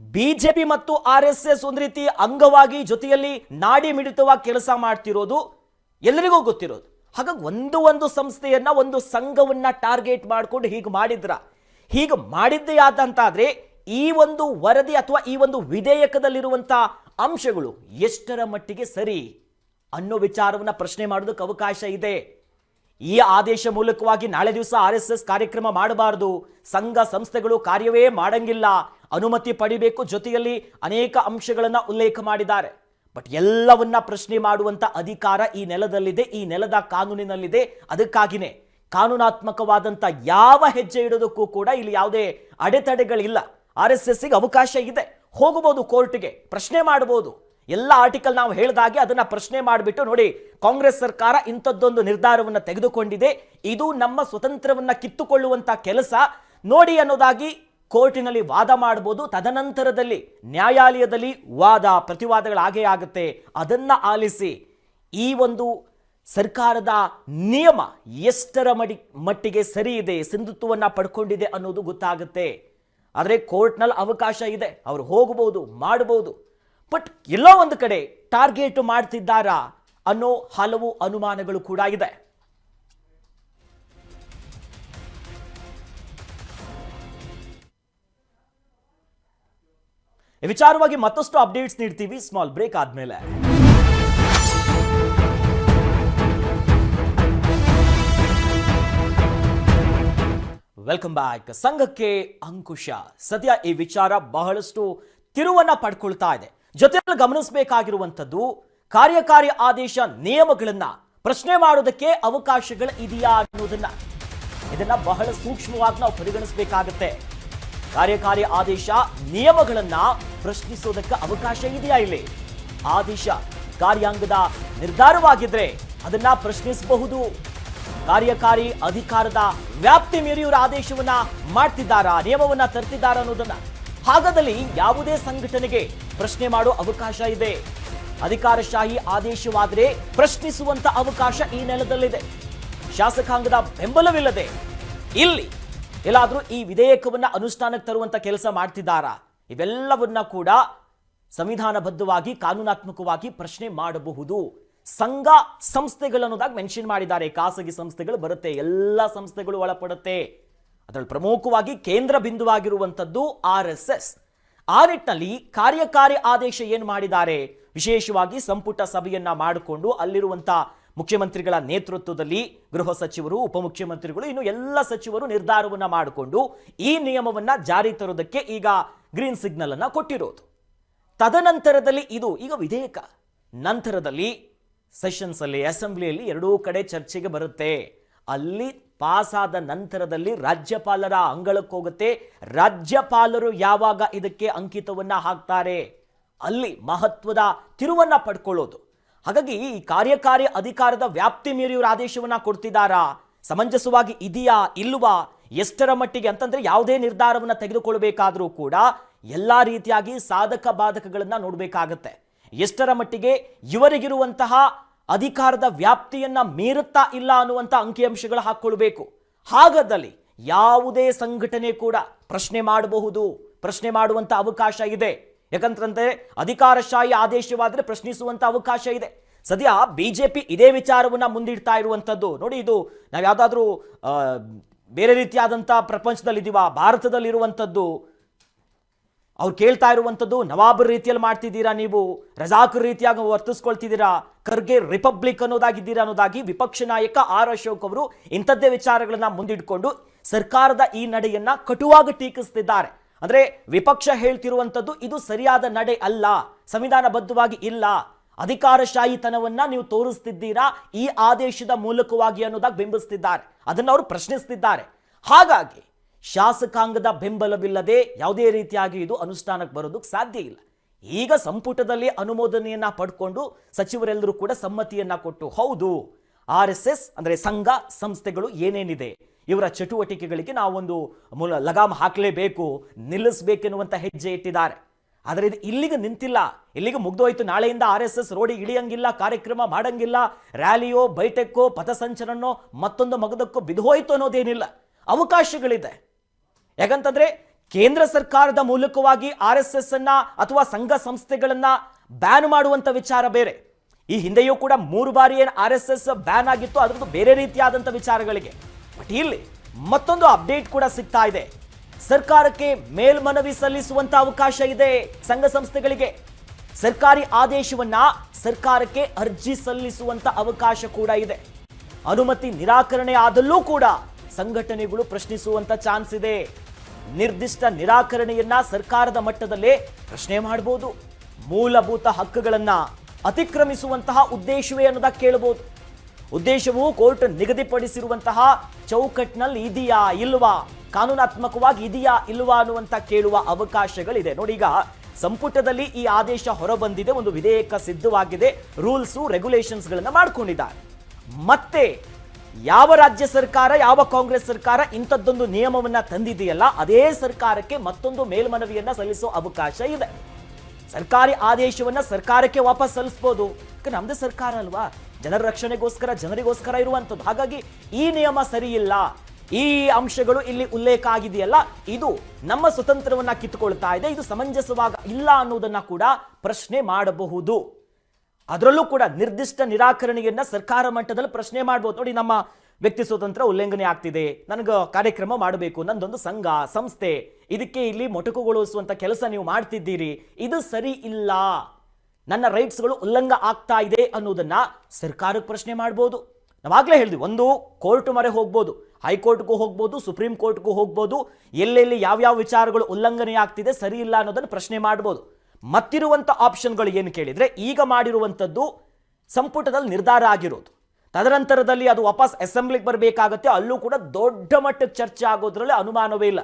ಬಿಜೆಪಿ ಮತ್ತು ಆರ್ ಎಸ್ ಎಸ್ ಒಂದು ರೀತಿ ಅಂಗವಾಗಿ ಜೊತೆಯಲ್ಲಿ ನಾಡಿ ಮಿಡಿತವಾಗಿ ಕೆಲಸ ಮಾಡ್ತಿರೋದು ಎಲ್ಲರಿಗೂ ಗೊತ್ತಿರೋದು. ಹಾಗಾಗಿ ಒಂದು ಒಂದು ಸಂಸ್ಥೆಯನ್ನ, ಒಂದು ಸಂಘವನ್ನ ಟಾರ್ಗೆಟ್ ಮಾಡಿಕೊಂಡು ಹೀಗೆ ಮಾಡಿದ್ರ ಹೀಗೆ ಮಾಡಿದ್ದೇ ಆದಂತಾದ್ರೆ ಈ ಒಂದು ವರದಿ ಅಥವಾ ಈ ಒಂದು ವಿಧೇಯಕದಲ್ಲಿರುವಂಥ ಅಂಶಗಳು ಎಷ್ಟರ ಮಟ್ಟಿಗೆ ಸರಿ ಅನ್ನೋ ವಿಚಾರವನ್ನ ಪ್ರಶ್ನೆ ಮಾಡೋದಕ್ಕೆ ಅವಕಾಶ ಇದೆ. ಈ ಆದೇಶ ಮೂಲಕವಾಗಿ ನಾಳೆ ದಿವಸ ಆರ್ ಎಸ್ ಎಸ್ ಕಾರ್ಯಕ್ರಮ ಮಾಡಬಾರದು. ಸಂಘ ಸಂಸ್ಥೆಗಳು ಕಾರ್ಯವೇ ಮಾಡಂಗಿಲ್ಲ. ಅನುಮತಿ ಪಡಿಬೇಕು ಜೊತೆಯಲ್ಲಿ ಅನೇಕ ಅಂಶಗಳನ್ನು ಉಲ್ಲೇಖ ಮಾಡಿದ್ದಾರೆ. ಬಟ್ ಎಲ್ಲವನ್ನ ಪ್ರಶ್ನೆ ಮಾಡುವಂಥ ಅಧಿಕಾರ ಈ ನೆಲದಲ್ಲಿದೆ. ಈ ನೆಲದ ಕಾನೂನಿನಲ್ಲಿದೆ. ಅದಕ್ಕಾಗಿನೇ ಕಾನೂನಾತ್ಮಕವಾದಂತ ಯಾವ ಹೆಜ್ಜೆ ಇಡೋದಕ್ಕೂ ಕೂಡ ಇಲ್ಲಿ ಯಾವುದೇ ಅಡೆತಡೆಗಳಿಲ್ಲ. ಆರ್ ಎಸ್ ಎಸ್ಗೆ ಅವಕಾಶ ಇದೆ. ಹೋಗಬಹುದು, ಕೋರ್ಟ್ಗೆ ಪ್ರಶ್ನೆ ಮಾಡಬಹುದು. ಎಲ್ಲ ಆರ್ಟಿಕಲ್ ನಾವು ಹೇಳಿದಾಗೆ ಅದನ್ನ ಪ್ರಶ್ನೆ ಮಾಡಿಬಿಟ್ಟು ನೋಡಿ, ಕಾಂಗ್ರೆಸ್ ಸರ್ಕಾರ ಇಂಥದ್ದೊಂದು ನಿರ್ಧಾರವನ್ನು ತೆಗೆದುಕೊಂಡಿದೆ. ಇದು ನಮ್ಮ ಸ್ವತಂತ್ರವನ್ನ ಕಿತ್ತುಕೊಳ್ಳುವಂತ ಕೆಲಸ. ನೋಡಿ ಅನ್ನೋದಾಗಿ ಕೋರ್ಟಿನಲ್ಲಿ ವಾದ ಮಾಡಬಹುದು ತದನಂತರದಲ್ಲಿ ನ್ಯಾಯಾಲಯದಲ್ಲಿ ವಾದ, ಪ್ರತಿವಾದಗಳಾಗೇ ಆಗುತ್ತೆ. ಅದನ್ನ ಆಲಿಸಿ ಈ ಒಂದು ಸರ್ಕಾರದ ನಿಯಮ ಎಷ್ಟರ ಮಡಿ ಮಟ್ಟಿಗೆ ಸರಿ ಇದೆ, ಸಿಂಧುತ್ವವನ್ನ ಪಡ್ಕೊಂಡಿದೆ ಅನ್ನೋದು ಗೊತ್ತಾಗುತ್ತೆ. ಆದರೆ ಕೋರ್ಟ್ನಲ್ಲಿ ಅವಕಾಶ ಇದೆ. ಅವರು ಹೋಗಬಹುದು ಮಾಡಬಹುದು ಬಟ್ ಎಲ್ಲೋ ಒಂದು ಕಡೆ ಟಾರ್ಗೆಟ್ ಮಾಡ್ತಿದ್ದಾರಾ ಅನ್ನೋ ಹಲವು ಅನುಮಾನಗಳು ಕೂಡ ಇದೆ. ವಿಚಾರವಾಗಿ ಮತ್ತಷ್ಟು ಅಪ್ಡೇಟ್ಸ್ ನೀಡ್ತೀವಿ. ಸ್ಮಾಲ್ ಬ್ರೇಕ್ ಆದ್ಮೇಲೆ. ವೆಲ್ಕಮ್ ಬ್ಯಾಕ್ ಸಂಘಕ್ಕೆ ಅಂಕುಶ. ಸದ್ಯ ಈ ವಿಚಾರ ಬಹಳಷ್ಟು ತಿರುವನ್ನ ಪಡ್ಕೊಳ್ತಾ ಇದೆ. ಜೊತೆಯಲ್ಲಿ ಗಮನಿಸಬೇಕಾಗಿರುವಂಥದ್ದು, ಕಾರ್ಯಕಾರಿ ಆದೇಶ ನಿಯಮಗಳನ್ನ ಪ್ರಶ್ನೆ ಮಾಡೋದಕ್ಕೆ ಅವಕಾಶಗಳು ಇದೆಯಾ ಅನ್ನೋದನ್ನ ಇದನ್ನ ಬಹಳ ಸೂಕ್ಷ್ಮವಾಗಿ ನಾವು ಪರಿಗಣಿಸಬೇಕಾಗತ್ತೆ. ಕಾರ್ಯಕಾರಿ ಆದೇಶ ನಿಯಮಗಳನ್ನ ಪ್ರಶ್ನಿಸೋದಕ್ಕೆ ಅವಕಾಶ ಇದೆಯಾ ಇಲ್ಲಿ? ಆದೇಶ ಕಾರ್ಯಾಂಗದ ನಿರ್ಧಾರವಾಗಿದ್ರೆ ಅದನ್ನ ಪ್ರಶ್ನಿಸಬಹುದು. ಕಾರ್ಯಕಾರಿ ಅಧಿಕಾರದ ವ್ಯಾಪ್ತಿ ಮೀರಿ ಆದೇಶವನ್ನ ಮಾಡ್ತಿದ್ದಾರಾ, ನಿಯಮವನ್ನ ತರ್ತಿದ್ದಾರಾ ಅನ್ನೋದನ್ನ ಹಾಗಾದಲ್ಲಿ ಯಾವುದೇ ಸಂಘಟನೆಗೆ ಪ್ರಶ್ನೆ ಮಾಡೋ ಅವಕಾಶ ಇದೆ. ಅಧಿಕಾರಶಾಹಿ ಆದೇಶವಾದರೆ ಪ್ರಶ್ನಿಸುವಂತ ಅವಕಾಶ ಈ ನೆಲದಲ್ಲಿದೆ. ಶಾಸಕಾಂಗದ ಬೆಂಬಲವಿಲ್ಲದೆ ಇಲ್ಲಿ ಎಲ್ಲಾದರೂ ಈ ವಿಧೇಯಕವನ್ನ ಅನುಷ್ಠಾನಕ್ಕೆ ತರುವಂತ ಕೆಲಸ ಮಾಡ್ತಿದ್ದಾರಾ? ಇವೆಲ್ಲವನ್ನ ಕೂಡ ಸಂವಿಧಾನಬದ್ಧವಾಗಿ, ಕಾನೂನಾತ್ಮಕವಾಗಿ ಪ್ರಶ್ನೆ ಮಾಡಬಹುದು. ಸಂಘ ಸಂಸ್ಥೆಗಳು ಅನ್ನೋದಾಗಿ ಮೆನ್ಷನ್ ಮಾಡಿದ್ದಾರೆ. ಖಾಸಗಿ ಸಂಸ್ಥೆಗಳು ಬರುತ್ತೆ, ಎಲ್ಲ ಸಂಸ್ಥೆಗಳು ಒಳಪಡುತ್ತೆ. ಅದರಲ್ಲಿ ಪ್ರಮುಖವಾಗಿ ಕೇಂದ್ರ ಬಿಂದುವಾಗಿರುವಂಥದ್ದು ಆರ್ ಎಸ್ ಎಸ್. ಆ ನಿಟ್ಟಿನಲ್ಲಿ ಕಾರ್ಯಕಾರಿ ಆದೇಶ ಏನು ಮಾಡಿದ್ದಾರೆ? ವಿಶೇಷವಾಗಿ ಸಂಪುಟ ಸಭೆಯನ್ನ ಮಾಡಿಕೊಂಡು ಅಲ್ಲಿರುವಂತ ಮುಖ್ಯಮಂತ್ರಿಗಳ ನೇತೃತ್ವದಲ್ಲಿ ಗೃಹ ಸಚಿವರು, ಉಪಮುಖ್ಯಮಂತ್ರಿಗಳು, ಇನ್ನು ಎಲ್ಲ ಸಚಿವರು ನಿರ್ಧಾರವನ್ನ ಮಾಡಿಕೊಂಡು ಈ ನಿಯಮವನ್ನ ಜಾರಿ ತರೋದಕ್ಕೆ ಈಗ ಗ್ರೀನ್ ಸಿಗ್ನಲ್ ಅನ್ನ ಕೊಟ್ಟಿರೋದು. ತದನಂತರದಲ್ಲಿ ಇದು ಈಗ ವಿಧೇಯಕ. ನಂತರದಲ್ಲಿ ಸೆಷನ್ಸ್ ಅಲ್ಲಿ ಅಸೆಂಬ್ಲಿಯಲ್ಲಿ ಎರಡೂ ಕಡೆ ಚರ್ಚೆಗೆ ಬರುತ್ತೆ. ಅಲ್ಲಿ ಪಾಸ್ ಆದ ನಂತರದಲ್ಲಿ ರಾಜ್ಯಪಾಲರ ಅಂಗಳಕ್ಕೆ ಹೋಗುತ್ತೆ. ರಾಜ್ಯಪಾಲರು ಯಾವಾಗ ಇದಕ್ಕೆ ಅಂಕಿತವನ್ನು ಹಾಕ್ತಾರೆ? ಅಲ್ಲಿ ಮಹತ್ವದ ತಿರುವನ್ನ ಪಡ್ಕೊಳ್ಳೋದು. ಹಾಗಾಗಿ ಈ ಕಾರ್ಯಕಾರಿ ಅಧಿಕಾರದ ವ್ಯಾಪ್ತಿ ಮೀರಿ ಇವರು ಆದೇಶವನ್ನ ಕೊಡ್ತಿದ್ದಾರಾ? ಸಮಂಜಸವಾಗಿ ಇದೆಯಾ, ಇಲ್ವಾ? ಎಷ್ಟರ ಮಟ್ಟಿಗೆ ಅಂತಂದ್ರೆ ಯಾವುದೇ ನಿರ್ಧಾರವನ್ನ ತೆಗೆದುಕೊಳ್ಬೇಕಾದ್ರೂ ಕೂಡ ಎಲ್ಲಾ ರೀತಿಯಾಗಿ ಸಾಧಕ ಬಾಧಕಗಳನ್ನ ನೋಡಬೇಕಾಗತ್ತೆ. ಎಷ್ಟರ ಮಟ್ಟಿಗೆ ಇವರಿಗಿರುವಂತಹ ಅಧಿಕಾರದ ವ್ಯಾಪ್ತಿಯನ್ನ ಮೀರುತ್ತಾ ಇಲ್ಲ ಅನ್ನುವಂಥ ಅಂಕಿಅಂಶಗಳು ಹಾಕ್ಕೊಳ್ಬೇಕು ಹಾಗಾದಲ್ಲಿ ಯಾವುದೇ ಸಂಘಟನೆ ಕೂಡ ಪ್ರಶ್ನೆ ಮಾಡಬಹುದು, ಪ್ರಶ್ನೆ ಮಾಡುವಂತ ಅವಕಾಶ ಇದೆ. ಯಾಕಂತಂದ್ರೆ ಅಧಿಕಾರಶಾಹಿ ಆದೇಶವಾದ್ರೆ ಪ್ರಶ್ನಿಸುವಂತ ಅವಕಾಶ ಇದೆ. ಸದ್ಯ ಬಿಜೆಪಿ ಇದೇ ವಿಚಾರವನ್ನ ಮುಂದಿಡ್ತಾ ಇರುವಂತದ್ದು. ನೋಡಿ ಇದು ನಾವು ಯಾವುದಾದ್ರೂ ಬೇರೆ ರೀತಿಯಾದಂಥ ಪ್ರಪಂಚದಲ್ಲಿದ್ದೀವ ಭಾರತದಲ್ಲಿರುವಂಥದ್ದು ಅವ್ರು ಕೇಳ್ತಾ ಇರುವಂಥದ್ದು ನವಾಬರ್ ರೀತಿಯಲ್ಲಿ ಮಾಡ್ತಿದ್ದೀರಾ ನೀವು ರಜಾಕರ್ ರೀತಿಯಾಗಿ ವರ್ತಿಸ್ಕೊಳ್ತಿದ್ದೀರಾ ಖರ್ಗೆ ರಿಪಬ್ಲಿಕ್ ಅನ್ನೋದಾಗಿದ್ದೀರಾ ಅನ್ನೋದಾಗಿ ವಿಪಕ್ಷ ನಾಯಕ ಆರ್ ಅಶೋಕ್ ಅವರು ಇಂಥದ್ದೇ ವಿಚಾರಗಳನ್ನ ಮುಂದಿಟ್ಕೊಂಡು ಸರ್ಕಾರದ ಈ ನಡೆಯನ್ನ ಕಟುವಾಗಿ ಟೀಕಿಸ್ತಿದ್ದಾರೆ. ಅಂದ್ರೆ ವಿಪಕ್ಷ ಹೇಳ್ತಿರುವಂಥದ್ದು ಇದು ಸರಿಯಾದ ನಡೆ ಅಲ್ಲ, ಸಂವಿಧಾನಬದ್ಧವಾಗಿ ಇಲ್ಲ, ಅಧಿಕಾರಶಾಹಿತನವನ್ನ ನೀವು ತೋರಿಸ್ತಿದ್ದೀರಾ, ಈ ಆದೇಶದ ಮೂಲಕವಾಗಿ ಅನ್ನೋದಾಗಿ ಬಿಂಬಿಸ್ತಿದ್ದಾರೆ. ಅದನ್ನು ಅವರು ಪ್ರಶ್ನಿಸ್ತಿದ್ದಾರೆ. ಹಾಗಾಗಿ ಶಾಸಕಾಂಗದ ಬೆಂಬಲವಿಲ್ಲದೆ ಯಾವುದೇ ರೀತಿಯಾಗಿ ಇದು ಅನುಷ್ಠಾನಕ್ಕೆ ಬರೋದಕ್ಕೆ ಸಾಧ್ಯ ಇಲ್ಲ. ಈಗ ಸಂಪುಟದಲ್ಲಿ ಅನುಮೋದನೆಯನ್ನ ಪಡ್ಕೊಂಡು ಸಚಿವರೆಲ್ಲರೂ ಕೂಡ ಸಮ್ಮತಿಯನ್ನ ಕೊಟ್ಟು, ಹೌದು, ಆರ್ ಎಸ್ ಎಸ್ ಅಂದ್ರೆ ಸಂಘ, ಸಂಸ್ಥೆಗಳು ಏನೇನಿದೆ, ಇವರ ಚಟುವಟಿಕೆಗಳಿಗೆ ನಾವೊಂದು ಮೂಲ ಲಗಾಮ್ ಹಾಕಲೇಬೇಕು, ನಿಲ್ಲಿಸಬೇಕೆನ್ನುವಂತ ಹೆಜ್ಜೆ ಇಟ್ಟಿದ್ದಾರೆ. ಆದರೆ ಇದು ಇಲ್ಲಿಗೆ ನಿಂತಿಲ್ಲ. ಇಲ್ಲಿಗೆ ಮುಗ್ದೋಯ್ತು. ನಾಳೆಯಿಂದ ಆರ್ ಎಸ್ ಎಸ್ ರೋಡಿ ಇಳಿಯಂಗಿಲ್ಲ, ಕಾರ್ಯಕ್ರಮ ಮಾಡಂಗಿಲ್ಲ, ರ್ಯಾಲಿಯೋ ಬೈಟೆಕ್ಕೋ ಪಥಸಂಚಲನೋ, ಮತ್ತೊಂದು ಮಗದಕ್ಕೋ ಬಿದ್ದೋಯ್ತು ಅನ್ನೋದೇನಿಲ್ಲ. ಅವಕಾಶಗಳಿದೆ. ಯಾಕಂತಂದ್ರೆ ಕೇಂದ್ರ ಸರ್ಕಾರದ ಮೂಲಕವಾಗಿ ಆರ್ ಎಸ್ ಎಸ್ ಅನ್ನ ಅಥವಾ ಸಂಘ ಸಂಸ್ಥೆಗಳನ್ನ ಬ್ಯಾನ್ ಮಾಡುವಂತ ವಿಚಾರ ಬೇರೆ. ಈ ಹಿಂದೆಯೂ ಕೂಡ ಮೂರು ಬಾರಿ ಏನು ಆರ್ ಎಸ್ ಎಸ್ ಬ್ಯಾನ್ ಆಗಿತ್ತು ಅದರದ್ದು ಬೇರೆ ರೀತಿಯಾದಂಥ ವಿಚಾರಗಳಿಗೆ. ಬಟ್ ಇಲ್ಲಿ ಮತ್ತೊಂದು ಅಪ್ಡೇಟ್ ಕೂಡ ಸಿಗ್ತಾ ಇದೆ. ಸರ್ಕಾರಕ್ಕೆ ಮೇಲ್ಮನವಿ ಸಲ್ಲಿಸುವಂತ ಅವಕಾಶ ಇದೆ ಸಂಘ ಸಂಸ್ಥೆಗಳಿಗೆ. ಸರ್ಕಾರಿ ಆದೇಶವನ್ನ ಸರ್ಕಾರಕ್ಕೆ ಅರ್ಜಿ ಸಲ್ಲಿಸುವಂತ ಅವಕಾಶ ಕೂಡ ಇದೆ. ಅನುಮತಿ ನಿರಾಕರಣೆ ಆದಲ್ಲೂ ಕೂಡ ಸಂಘಟನೆಗಳು ಪ್ರಶ್ನಿಸುವಂತ ಚಾನ್ಸ್ ಇದೆ. ನಿರ್ದಿಷ್ಟ ನಿರಾಕರಣೆಯನ್ನ ಸರ್ಕಾರದ ಮಟ್ಟದಲ್ಲೇ ಪ್ರಶ್ನೆ ಮಾಡಬಹುದು ಮೂಲಭೂತ ಹಕ್ಕುಗಳನ್ನ ಅತಿಕ್ರಮಿಸುವಂತಹ ಉದ್ದೇಶವೇ ಅನ್ನೋದಾಗ ಕೇಳಬಹುದು ಉದ್ದೇಶವು ಕೋರ್ಟ್ ನಿಗದಿಪಡಿಸಿರುವಂತಹ ಚೌಕಟ್ಟಿನಲ್ಲಿ ಇದೆಯಾ ಇಲ್ವಾ, ಕಾನೂನಾತ್ಮಕವಾಗಿ ಇದೆಯಾ ಇಲ್ವಾ ಅನ್ನುವಂತ ಕೇಳುವ ಅವಕಾಶಗಳಿದೆ. ನೋಡಿ ಈಗ ಸಂಪುಟದಲ್ಲಿ ಈ ಆದೇಶ ಹೊರಬಂದಿದೆ, ಒಂದು ವಿಧೇಯಕ ಸಿದ್ಧವಾಗಿದೆ, ರೂಲ್ಸು ರೆಗ್ಯುಲೇಷನ್ಸ್ಗಳನ್ನು ಮಾಡ್ಕೊಂಡಿದ್ದಾರೆ. ಮತ್ತೆ ಯಾವ ರಾಜ್ಯ ಸರ್ಕಾರ, ಯಾವ ಕಾಂಗ್ರೆಸ್ ಸರ್ಕಾರ ಇಂಥದ್ದೊಂದು ನಿಯಮವನ್ನ ತಂದಿದೆಯಲ್ಲ, ಅದೇ ಸರ್ಕಾರಕ್ಕೆ ಮತ್ತೊಂದು ಮೇಲ್ಮನವಿಯನ್ನ ಸಲ್ಲಿಸೋ ಅವಕಾಶ ಇದೆ. ಸರ್ಕಾರಿ ಆದೇಶವನ್ನ ಸರ್ಕಾರಕ್ಕೆ ವಾಪಸ್ ಸಲ್ಲಿಸ್ಬೋದು. ನಮ್ಮದೇ ಸರ್ಕಾರ ಅಲ್ವಾ? ಜನರ ರಕ್ಷಣೆಗೋಸ್ಕರ, ಜನರಿಗೋಸ್ಕರ ಇರುವಂಥದ್ದು. ಹಾಗಾಗಿ ಈ ನಿಯಮ ಸರಿ ಇಲ್ಲ ಈ ಅಂಶಗಳು ಇಲ್ಲಿ ಉಲ್ಲೇಖ ಆಗಿದೆಯಲ್ಲ, ಇದು ನಮ್ಮ ಸ್ವತಂತ್ರವನ್ನ ಕಿತ್ತುಕೊಳ್ತಾ ಇದೆ, ಇದು ಸಮಂಜಸವಾಗ ಇಲ್ಲ ಅನ್ನೋದನ್ನ ಕೂಡ ಪ್ರಶ್ನೆ ಮಾಡಬಹುದು. ಅದರಲ್ಲೂ ಕೂಡ ನಿರ್ದಿಷ್ಟ ನಿರಾಕರಣೆಯನ್ನ ಸರ್ಕಾರ ಮಟ್ಟದಲ್ಲಿ ಪ್ರಶ್ನೆ ಮಾಡ್ಬೋದು. ನೋಡಿ, ನಮ್ಮ ವ್ಯಕ್ತಿ ಸ್ವತಂತ್ರ ಉಲ್ಲಂಘನೆ ಆಗ್ತಿದೆ. ನನಗೆ ಕಾರ್ಯಕ್ರಮ ಮಾಡಬೇಕು. ನಂದೊಂದು ಸಂಘ, ಸಂಸ್ಥೆ. ಇದಕ್ಕೆ ಇಲ್ಲಿ ಮೊಟಕುಗೊಳಿಸುವಂತ ಕೆಲಸ ನೀವು ಮಾಡ್ತಿದ್ದೀರಿ. ಇದು ಸರಿ ಇಲ್ಲ. ನನ್ನ ರೈಟ್ಸ್ಗಳು ಉಲ್ಲಂಘ ಆಗ್ತಾ ಇದೆ ಅನ್ನೋದನ್ನ ಸರ್ಕಾರಕ್ಕೆ ಪ್ರಶ್ನೆ ಮಾಡ್ಬೋದು. ನಾವಾಗಲೇ ಹೇಳಿದ್ವಿ, ಒಂದು ಕೋರ್ಟ್ ಮರೆ ಹೋಗ್ಬೋದು, ಹೈಕೋರ್ಟ್ಗೂ ಹೋಗ್ಬೋದು, ಸುಪ್ರೀಂ ಕೋರ್ಟ್ಗೂ ಹೋಗ್ಬೋದು. ಎಲ್ಲೆಲ್ಲಿ ಯಾವ್ಯಾವ ವಿಚಾರಗಳು ಉಲ್ಲಂಘನೆ ಆಗ್ತಿದೆ, ಸರಿ ಇಲ್ಲ ಅನ್ನೋದನ್ನು ಪ್ರಶ್ನೆ ಮಾಡ್ಬೋದು. ಮತ್ತಿರುವಂಥ ಆಪ್ಷನ್ಗಳು ಏನು ಕೇಳಿದರೆ, ಈಗ ಮಾಡಿರುವಂಥದ್ದು ಸಂಪುಟದಲ್ಲಿ ನಿರ್ಧಾರ ಆಗಿರೋದು. ತದನಂತರದಲ್ಲಿ ಅದು ವಾಪಸ್ ಅಸೆಂಬ್ಲಿಗೆ ಬರಬೇಕಾಗತ್ತೆ, ಅಲ್ಲೂ ಕೂಡ ದೊಡ್ಡ ಮಟ್ಟಕ್ಕೆ ಚರ್ಚೆ ಆಗೋದ್ರಲ್ಲಿ ಅನುಮಾನವೇ ಇಲ್ಲ.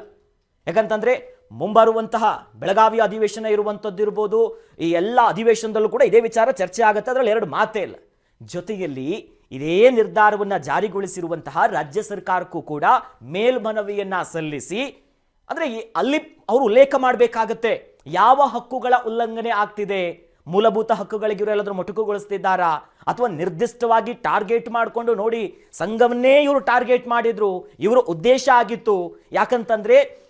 ಯಾಕಂತಂದರೆ, ಮುಂಬರುವಂತಹ ಬೆಳಗಾವಿ ಅಧಿವೇಶನ ಇರುವಂಥದ್ದು ಇರ್ಬೋದು, ಈ ಎಲ್ಲ ಅಧಿವೇಶನದಲ್ಲೂ ಕೂಡ ಇದೇ ವಿಚಾರ ಚರ್ಚೆ ಆಗುತ್ತೆ, ಅದರಲ್ಲಿ ಎರಡು ಮಾತೇ ಇಲ್ಲ. ಜೊತೆಯಲ್ಲಿ ಇದೇ ನಿರ್ಧಾರವನ್ನು ಜಾರಿಗೊಳಿಸಿರುವಂತಹ ರಾಜ್ಯ ಸರ್ಕಾರಕ್ಕೂ ಕೂಡ ಮೇಲ್ಮನವಿಯನ್ನು ಸಲ್ಲಿಸಿ, ಅಂದರೆ ಅಲ್ಲಿ ಅವರು ಉಲ್ಲೇಖ ಮಾಡಬೇಕಾಗತ್ತೆ. ಯಾವ ಹಕ್ಕುಗಳ ಉಲ್ಲಂಘನೆ ಆಗ್ತಿದೆ? ಮೂಲಭೂತ ಹಕ್ಕುಗಳಿಗೆ ಇವರು ಎಲ್ಲಾದರೂ ಮೊಟಕುಗೊಳಿಸ್ತಿದ್ದಾರಾ? ಅಥವಾ ನಿರ್ದಿಷ್ಟವಾಗಿ ಟಾರ್ಗೆಟ್ ಮಾಡಿಕೊಂಡು ನೋಡಿ, ಸಂಘವನ್ನೇ ಇವರು ಟಾರ್ಗೆಟ್ ಮಾಡಿದ್ರು, ಇವರ ಉದ್ದೇಶ ಆಗಿತ್ತು. ಯಾಕಂತಂದ್ರೆ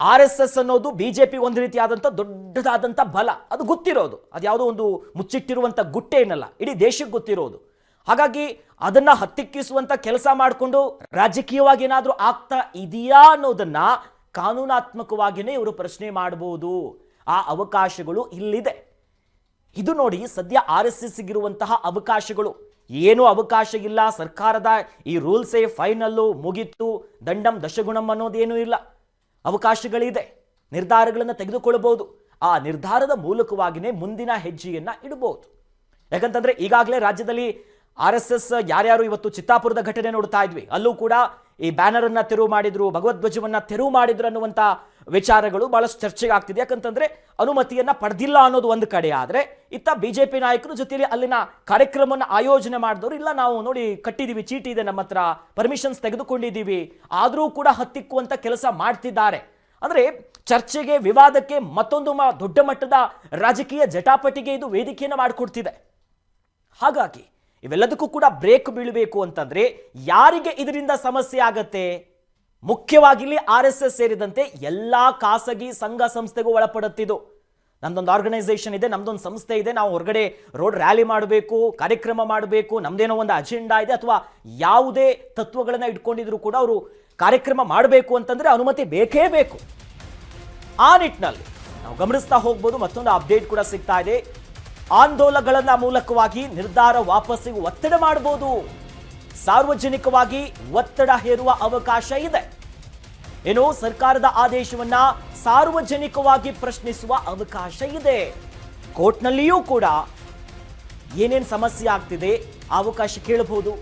ಆರ್ ಎಸ್ ಎಸ್ ಅನ್ನೋದು ಬಿ ಜೆ ಪಿ ಒಂದು ರೀತಿಯಾದಂಥ ದೊಡ್ಡದಾದಂಥ ಬಲ. ಅದು ಗೊತ್ತಿರೋದು. ಅದು ಯಾವುದೋ ಒಂದು ಮುಚ್ಚಿಟ್ಟಿರುವಂಥ ಗುಟ್ಟೆ ಏನಲ್ಲ. ಇಡೀ ದೇಶಕ್ಕೆ ಗೊತ್ತಿರೋದು. ಹಾಗಾಗಿ ಅದನ್ನು ಹತ್ತಿಕ್ಕಿಸುವಂಥ ಕೆಲಸ ಮಾಡಿಕೊಂಡು ರಾಜಕೀಯವಾಗಿ ಏನಾದರೂ ಆಗ್ತಾ ಇದೆಯಾ ಅನ್ನೋದನ್ನ ಕಾನೂನಾತ್ಮಕವಾಗಿಯೇ ಇವರು ಪ್ರಶ್ನೆ ಮಾಡಬಹುದು ಆ ಅವಕಾಶಗಳು ಇಲ್ಲಿದೆ. ಇದು ನೋಡಿ ಸದ್ಯ ಆರ್ ಎಸ್ ಎಸ್ ಇರುವಂತಹ ಅವಕಾಶಗಳು. ಏನೂ ಅವಕಾಶ ಇಲ್ಲ. ಸರ್ಕಾರದ ಈ ರೂಲ್ಸೇ ಫೈನಲ್ಲು ಮುಗಿತ್ತು ದಂಡಂ ದಶಗುಣಂ ಅನ್ನೋದೇನೂ ಇಲ್ಲ. ಅವಕಾಶಗಳಿದೆ. ನಿರ್ಧಾರಗಳನ್ನು ತೆಗೆದುಕೊಳ್ಳಬಹುದು ಆ ನಿರ್ಧಾರದ ಮೂಲಕವಾಗಿಯೇ ಮುಂದಿನ ಹೆಜ್ಜೆಯನ್ನು ಇಡಬಹುದು ಯಾಕಂತಂದ್ರೆ ಈಗಾಗಲೇ ರಾಜ್ಯದಲ್ಲಿ ಆರ್ ಎಸ್ ಎಸ್ ಯಾರ್ಯಾರು ಇವತ್ತು ಚಿತ್ತಾಪುರದ ಘಟನೆ ನೋಡ್ತಾ ಇದ್ವಿ. ಅಲ್ಲೂ ಕೂಡ ಈ ಬ್ಯಾನರ್ ಅನ್ನ ತೆರವು ಮಾಡಿದ್ರು ಭಗವದ್ವಜವನ್ನ ತೆರವು ಮಾಡಿದ್ರು ಅನ್ನುವಂತ ವಿಚಾರಗಳು ಬಹಳಷ್ಟು ಚರ್ಚೆಗೆ ಆಗ್ತಿದೆ. ಯಾಕಂತಂದ್ರೆ ಅನುಮತಿಯನ್ನ ಪಡೆದಿಲ್ಲ ಅನ್ನೋದು ಒಂದು ಕಡೆ ಆದರೆ ಇತ್ತ ಬಿಜೆಪಿ ನಾಯಕರು ಜೊತೆಯಲ್ಲಿ ಅಲ್ಲಿನ ಕಾರ್ಯಕ್ರಮವನ್ನು ಆಯೋಜನೆ ಮಾಡಿದವರು ಇಲ್ಲ, ನಾವು ನೋಡಿ ಕಟ್ಟಿದ್ದೀವಿ ಚೀಟಿ ಇದೆ ನಮ್ಮ ಹತ್ರ ಪರ್ಮಿಷನ್ಸ್ ತೆಗೆದುಕೊಂಡಿದ್ದೀವಿ ಆದರೂ ಕೂಡ ಹತ್ತಿಕ್ಕುವಂಥ ಕೆಲಸ ಮಾಡ್ತಿದ್ದಾರೆ. ಅಂದ್ರೆ ಚರ್ಚೆಗೆ, ವಿವಾದಕ್ಕೆ ಮತ್ತೊಂದು ದೊಡ್ಡ ಮಟ್ಟದ ರಾಜಕೀಯ ಜಟಾಪಟಿಗೆ ಇದು ವೇದಿಕೆಯನ್ನು ಮಾಡಿಕೊಡ್ತಿದೆ. ಹಾಗಾಗಿ ಇವೆಲ್ಲದಕ್ಕೂ ಕೂಡ ಬ್ರೇಕ್ ಬೀಳಬೇಕು ಅಂತಂದ್ರೆ ಯಾರಿಗೆ ಇದರಿಂದ ಸಮಸ್ಯೆ ಆಗತ್ತೆ? ಮುಖ್ಯವಾಗಿ ಆರ್ ಎಸ್ ಎಸ್ ಸೇರಿದಂತೆ ಎಲ್ಲಾ ಖಾಸಗಿ ಸಂಘ ಸಂಸ್ಥೆಗೂ ಒಳಪಡುತ್ತಿದ್ದು. ನಮ್ದೊಂದು ಆರ್ಗನೈಸೇಷನ್ ಇದೆ, ನಮ್ದೊಂದು ಸಂಸ್ಥೆ ಇದೆ. ನಾವು ಹೊರಗಡೆ ರೋಡ್ ರ್ಯಾಲಿ ಮಾಡಬೇಕು, ಕಾರ್ಯಕ್ರಮ ಮಾಡಬೇಕು, ನಮ್ದೇನೋ ಒಂದು ಅಜೆಂಡಾ ಇದೆ ಅಥವಾ ಯಾವುದೇ ತತ್ವಗಳನ್ನ ಇಟ್ಕೊಂಡಿದ್ರು ಕೂಡ ಅವರು ಕಾರ್ಯಕ್ರಮ ಮಾಡಬೇಕು ಅಂತಂದ್ರೆ ಅನುಮತಿ ಬೇಕೇ ಬೇಕು. ಆ ನಿಟ್ಟಿನಲ್ಲಿ ನಾವು ಗಮನಿಸ್ತಾ ಹೋಗ್ಬೋದು, ಮತ್ತೊಂದು ಅಪ್ಡೇಟ್ ಕೂಡ ಸಿಗ್ತಾ ಇದೆ. ಆಂದೋಲನಗಳ ಮೂಲಕವಾಗಿ ನಿರ್ಧಾರ ವಾಪಸ್ಸಿಗೆ ಒತ್ತಡ ಮಾಡಬಹುದು ಸಾರ್ವಜನಿಕವಾಗಿ ಒತ್ತಡ ಹೇರುವ ಅವಕಾಶ ಇದೆ. ಏನು ಸರ್ಕಾರದ ಆದೇಶವನ್ನ ಸಾರ್ವಜನಿಕವಾಗಿ ಪ್ರಶ್ನಿಸುವ ಅವಕಾಶ ಇದೆ. ಕೋರ್ಟ್ನಲ್ಲಿಯೂ ಕೂಡ ಏನೇನು ಸಮಸ್ಯೆ ಆಗ್ತಿದೆ ಅವಕಾಶ ಕೇಳಬಹುದು.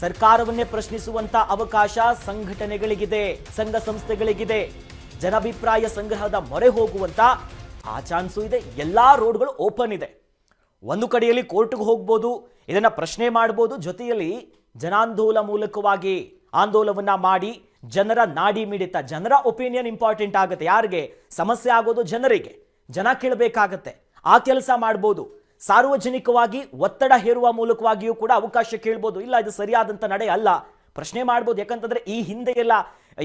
ಸರ್ಕಾರವನ್ನೇ ಪ್ರಶ್ನಿಸುವಂತ ಅವಕಾಶ ಸಂಘಟನೆಗಳಿಗಿದೆ, ಸಂಘ ಸಂಸ್ಥೆಗಳಿಗಿದೆ. ಜನಾಭಿಪ್ರಾಯ ಸಂಗ್ರಹದ ಮೊರೆ ಹೋಗುವಂತ ಆ ಚಾನ್ಸು ಇದೆ. ಎಲ್ಲಾ ರೋಡ್ಗಳು ಓಪನ್ ಇದೆ. ಒಂದು ಕಡೆಯಲ್ಲಿ ಕೋರ್ಟ್ಗೆ ಹೋಗ್ಬೋದು, ಇದನ್ನು ಪ್ರಶ್ನೆ ಮಾಡ್ಬೋದು, ಜೊತೆಯಲ್ಲಿ ಜನಾಂದೋಲ ಮೂಲಕವಾಗಿ ಆಂದೋಲನವನ್ನ ಮಾಡಿ ಜನರ ನಾಡಿ ಮಿಡಿತ, ಜನರ ಒಪಿನಿಯನ್ ಇಂಪಾರ್ಟೆಂಟ್ ಆಗುತ್ತೆ. ಯಾರಿಗೆ? ಸಮಸ್ಯೆ ಆಗೋದು ಜನರಿಗೆ. ಜನ ಕೇಳಬೇಕಾಗತ್ತೆ. ಆ ಕೆಲಸ ಮಾಡ್ಬೋದು. ಸಾರ್ವಜನಿಕವಾಗಿ ಒತ್ತಡ ಹೇರುವ ಮೂಲಕವಾಗಿಯೂ ಕೂಡ ಅವಕಾಶ ಕೇಳ್ಬೋದು. ಇಲ್ಲ, ಇದು ಸರಿಯಾದಂಥ ನಡೆ ಅಲ್ಲ ಪ್ರಶ್ನೆ ಮಾಡ್ಬೋದು. ಯಾಕಂತಂದ್ರೆ ಈ ಹಿಂದೆ ಎಲ್ಲ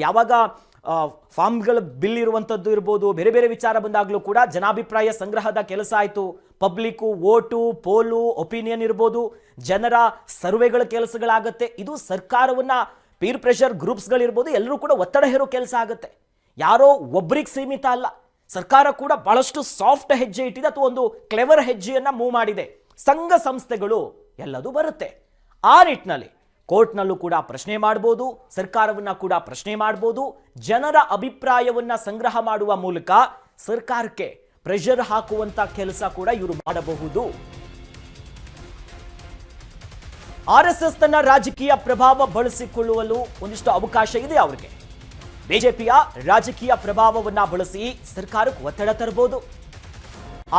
ಯಾವಾಗ ಫಾರ್ಮ್ಗಳ ಬಿಲ್ ಇರುವಂಥದ್ದು ಇರ್ಬೋದು, ಬೇರೆ ಬೇರೆ ವಿಚಾರ ಬಂದಾಗಲೂ ಕೂಡ ಜನಾಭಿಪ್ರಾಯ ಸಂಗ್ರಹದ ಕೆಲಸ ಆಯಿತು. ಪಬ್ಲಿಕ್ಕು ವೋಟು, ಪೋಲು, ಒಪಿನಿಯನ್ ಇರ್ಬೋದು, ಜನರ ಸರ್ವೆಗಳ ಕೆಲಸಗಳಾಗತ್ತೆ. ಇದು ಸರ್ಕಾರವನ್ನು ಪೀರ್ ಪ್ರೆಷರ್ ಗ್ರೂಪ್ಸ್ಗಳಿರ್ಬೋದು, ಎಲ್ಲರೂ ಕೂಡ ಒತ್ತಡ ಹೇರೋ ಕೆಲಸ ಆಗುತ್ತೆ. ಯಾರೋ ಒಬ್ರಿಗೆ ಸೀಮಿತ ಅಲ್ಲ. ಸರ್ಕಾರ ಕೂಡ ಬಹಳಷ್ಟು ಸಾಫ್ಟ್ ಹೆಜ್ಜೆ ಇಟ್ಟಿದೆ, ಅಥವಾ ಒಂದು ಕ್ಲೆವರ್ ಹೆಜ್ಜೆಯನ್ನು ಮೂವ್ ಮಾಡಿದೆ. ಸಂಘ ಸಂಸ್ಥೆಗಳು ಎಲ್ಲದೂ ಬರುತ್ತೆ. ಆ ನಿಟ್ಟಿನಲ್ಲಿ ಕೋರ್ಟ್ನಲ್ಲೂ ಕೂಡ ಪ್ರಶ್ನೆ ಮಾಡ್ಬೋದು, ಸರ್ಕಾರವನ್ನು ಕೂಡ ಪ್ರಶ್ನೆ ಮಾಡ್ಬೋದು, ಜನರ ಅಭಿಪ್ರಾಯವನ್ನು ಸಂಗ್ರಹ ಮಾಡುವ ಮೂಲಕ ಸರ್ಕಾರಕ್ಕೆ ಪ್ರೆಷರ್ ಹಾಕುವಂಥ ಕೆಲಸ ಕೂಡ ಇವರು ಮಾಡಬಹುದು. ಆರ್ ಎಸ್ ಎಸ್ ತನ್ನ ರಾಜಕೀಯ ಪ್ರಭಾವ ಬಳಸಿಕೊಳ್ಳುವಲು ಒಂದಿಷ್ಟು ಅವಕಾಶ ಇದೆ ಅವರಿಗೆ. ಬಿಜೆಪಿಯ ರಾಜಕೀಯ ಪ್ರಭಾವವನ್ನ ಬಳಸಿ ಸರ್ಕಾರಕ್ಕೆ ಒತ್ತಡ ತರಬಹುದು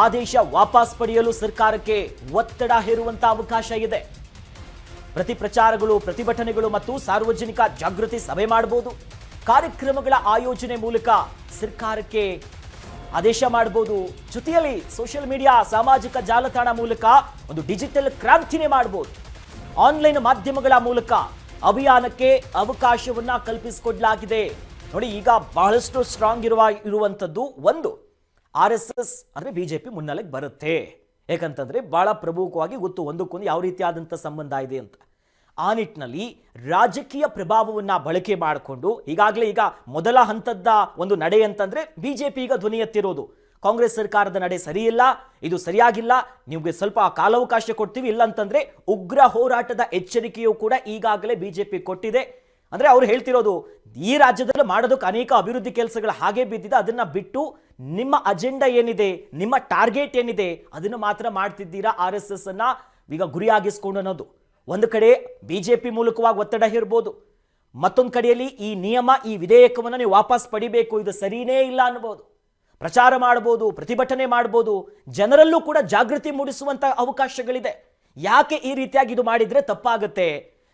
ಆದೇಶ ವಾಪಸ್ ಪಡೆಯಲು ಸರ್ಕಾರಕ್ಕೆ ಒತ್ತಡ ಹೇರುವಂತ ಅವಕಾಶ ಇದೆ. ಪ್ರತಿ ಪ್ರಚಾರಗಳು, ಪ್ರತಿಭಟನೆಗಳು ಮತ್ತು ಸಾರ್ವಜನಿಕ ಜಾಗೃತಿ ಸಭೆ ಮಾಡಬಹುದು. ಕಾರ್ಯಕ್ರಮಗಳ ಆಯೋಜನೆ ಮೂಲಕ ಸರ್ಕಾರಕ್ಕೆ ಆದೇಶ ಮಾಡಬಹುದು. ಜೊತೆಯಲ್ಲಿ ಸೋಷಿಯಲ್ ಮೀಡಿಯಾ ಸಾಮಾಜಿಕ ಜಾಲತಾಣ ಮೂಲಕ ಒಂದು ಡಿಜಿಟಲ್ ಕ್ರಾಂತಿನೇ ಮಾಡಬಹುದು. ಆನ್ಲೈನ್ ಮಾಧ್ಯಮಗಳ ಮೂಲಕ ಅಭಿಯಾನಕ್ಕೆ ಅವಕಾಶವನ್ನ ಕಲ್ಪಿಸಿಕೊಡ್ಲಾಗಿದೆ. ನೋಡಿ, ಈಗ ಬಹಳಷ್ಟು ಸ್ಟ್ರಾಂಗ್ ಇರುವ ಇರುವಂಥದ್ದು ಒಂದು. ಆರ್ ಎಸ್ ಎಸ್ ಅಂದ್ರೆ ಬಿಜೆಪಿ ಮುನ್ನೆಲೆಗೆ ಬರುತ್ತೆ. ಯಾಕಂತಂದ್ರೆ ಭಾಳ ಪ್ರಮುಖವಾಗಿ ಗೊತ್ತು, ಒಂದಕ್ಕೊಂದು ಯಾವ ರೀತಿಯಾದಂಥ ಸಂಬಂಧ ಇದೆ ಅಂತ. ಆ ನಿಟ್ಟಿನಲ್ಲಿ ರಾಜಕೀಯ ಪ್ರಭಾವವನ್ನು ಬಳಕೆ ಮಾಡಿಕೊಂಡು, ಈಗಾಗಲೇ ಈಗ ಮೊದಲ ಹಂತದ ಒಂದು ನಡೆ ಅಂತಂದರೆ ಬಿ ಜೆ ಪಿ ಈಗ ಧ್ವನಿ ಎತ್ತಿರೋದು. ಕಾಂಗ್ರೆಸ್ ಸರ್ಕಾರದ ನಡೆ ಸರಿಯಿಲ್ಲ, ಇದು ಸರಿಯಾಗಿಲ್ಲ, ನಿಮಗೆ ಸ್ವಲ್ಪ ಕಾಲಾವಕಾಶ ಕೊಡ್ತೀವಿ ಇಲ್ಲ ಅಂತಂದರೆ ಉಗ್ರ ಹೋರಾಟದ ಎಚ್ಚರಿಕೆಯೂ ಕೂಡ ಈಗಾಗಲೇ ಬಿಜೆಪಿ ಕೊಟ್ಟಿದೆ. ಅಂದ್ರೆ ಅವ್ರು ಹೇಳ್ತಿರೋದು, ಈ ರಾಜ್ಯದಲ್ಲಿ ಮಾಡೋದಕ್ಕೆ ಅನೇಕ ಅಭಿವೃದ್ಧಿ ಕೆಲಸಗಳು ಹಾಗೆ ಬಿದ್ದಿದೆ, ಅದನ್ನು ಬಿಟ್ಟು ನಿಮ್ಮ ಅಜೆಂಡಾ ಏನಿದೆ, ನಿಮ್ಮ ಟಾರ್ಗೆಟ್ ಏನಿದೆ, ಅದನ್ನು ಮಾತ್ರ ಮಾಡ್ತಿದ್ದೀರಾ ಆರ್ ಎಸ್ ಎಸ್ ಅನ್ನ? ಈಗ ಗುರಿಯಾಗಿಸ್ಕೊಂಡು ಅನ್ನೋದು. ಒಂದು ಕಡೆ ಬಿ ಜೆ ಪಿ ಮೂಲಕವಾಗಿ ಒತ್ತಡ ಇರ್ಬೋದು. ಮತ್ತೊಂದು ಕಡೆಯಲ್ಲಿ ಈ ನಿಯಮ, ಈ ವಿಧೇಯಕವನ್ನು ನೀವು ವಾಪಸ್ ಪಡಿಬೇಕು, ಇದು ಸರಿನೇ ಇಲ್ಲ ಅನ್ಬೋದು. ಪ್ರಚಾರ ಮಾಡ್ಬೋದು, ಪ್ರತಿಭಟನೆ ಮಾಡ್ಬೋದು, ಜನರಲ್ಲೂ ಕೂಡ ಜಾಗೃತಿ ಮೂಡಿಸುವಂಥ ಅವಕಾಶಗಳಿದೆ. ಯಾಕೆ ಈ ರೀತಿಯಾಗಿ ಇದು ಮಾಡಿದ್ರೆ ತಪ್ಪಾಗುತ್ತೆ?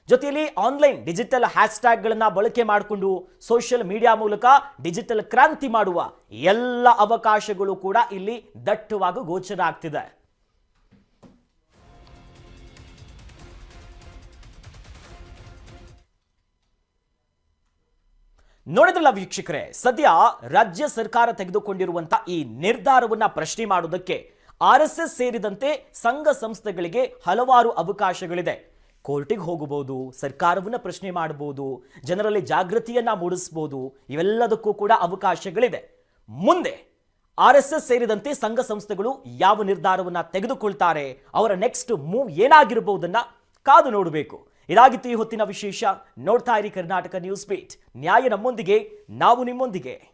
ಜೊತೆಯಲ್ಲಿ ಆನ್ಲೈನ್ ಡಿಜಿಟಲ್ ಹ್ಯಾಶ್ಟ್ಯಾಗ್ಗಳನ್ನ ಬಳಕೆ ಮಾಡಿಕೊಂಡು ಸೋಷಿಯಲ್ ಮೀಡಿಯಾ ಮೂಲಕ ಡಿಜಿಟಲ್ ಕ್ರಾಂತಿ ಮಾಡುವ ಎಲ್ಲ ಅವಕಾಶಗಳು ಕೂಡ ಇಲ್ಲಿ ದಟ್ಟವಾಗಿ ಗೋಚರ ಆಗ್ತಿದೆ. ನೋಡಿದ್ರಲ್ಲ ವೀಕ್ಷಕರೇ, ಸದ್ಯ ರಾಜ್ಯ ಸರ್ಕಾರ ತೆಗೆದುಕೊಂಡಿರುವಂತ ಈ ನಿರ್ಧಾರವನ್ನ ಪ್ರಶ್ನೆ ಮಾಡೋದಕ್ಕೆ ಆರ್ ಸೇರಿದಂತೆ ಸಂಘ ಸಂಸ್ಥೆಗಳಿಗೆ ಹಲವಾರು ಅವಕಾಶಗಳಿದೆ. ಕೋರ್ಟಿಗೆ ಹೋಗಬಹುದು, ಸರ್ಕಾರವನ್ನ ಪ್ರಶ್ನೆ ಮಾಡಬಹುದು, ಜನರಲ್ಲಿ ಜಾಗೃತಿಯನ್ನ ಮೂಡಿಸಬಹುದು, ಇವೆಲ್ಲದಕ್ಕೂ ಕೂಡ ಅವಕಾಶಗಳಿದೆ ಮುಂದೆ ಆರ್ ಎಸ್ ಎಸ್ ಸೇರಿದಂತೆ ಸಂಘ ಸಂಸ್ಥೆಗಳು ಯಾವ ನಿರ್ಧಾರವನ್ನ ತೆಗೆದುಕೊಳ್ತಾರೆ, ಅವರ ನೆಕ್ಸ್ಟ್ ಮೂವ್ ಏನಾಗಿರಬಹುದನ್ನ ಕಾದು ನೋಡಬೇಕು. ಇದಾಗಿತ್ತು ಈ ಹೊತ್ತಿನ ವಿಶೇಷ. ನೋಡ್ತಾ ಇರಿ ಕರ್ನಾಟಕ ನ್ಯೂಸ್ ಬೀಟ್ ನ್ಯಾಯ ನಮ್ಮೊಂದಿಗೆ, ನಾವು ನಿಮ್ಮೊಂದಿಗೆ.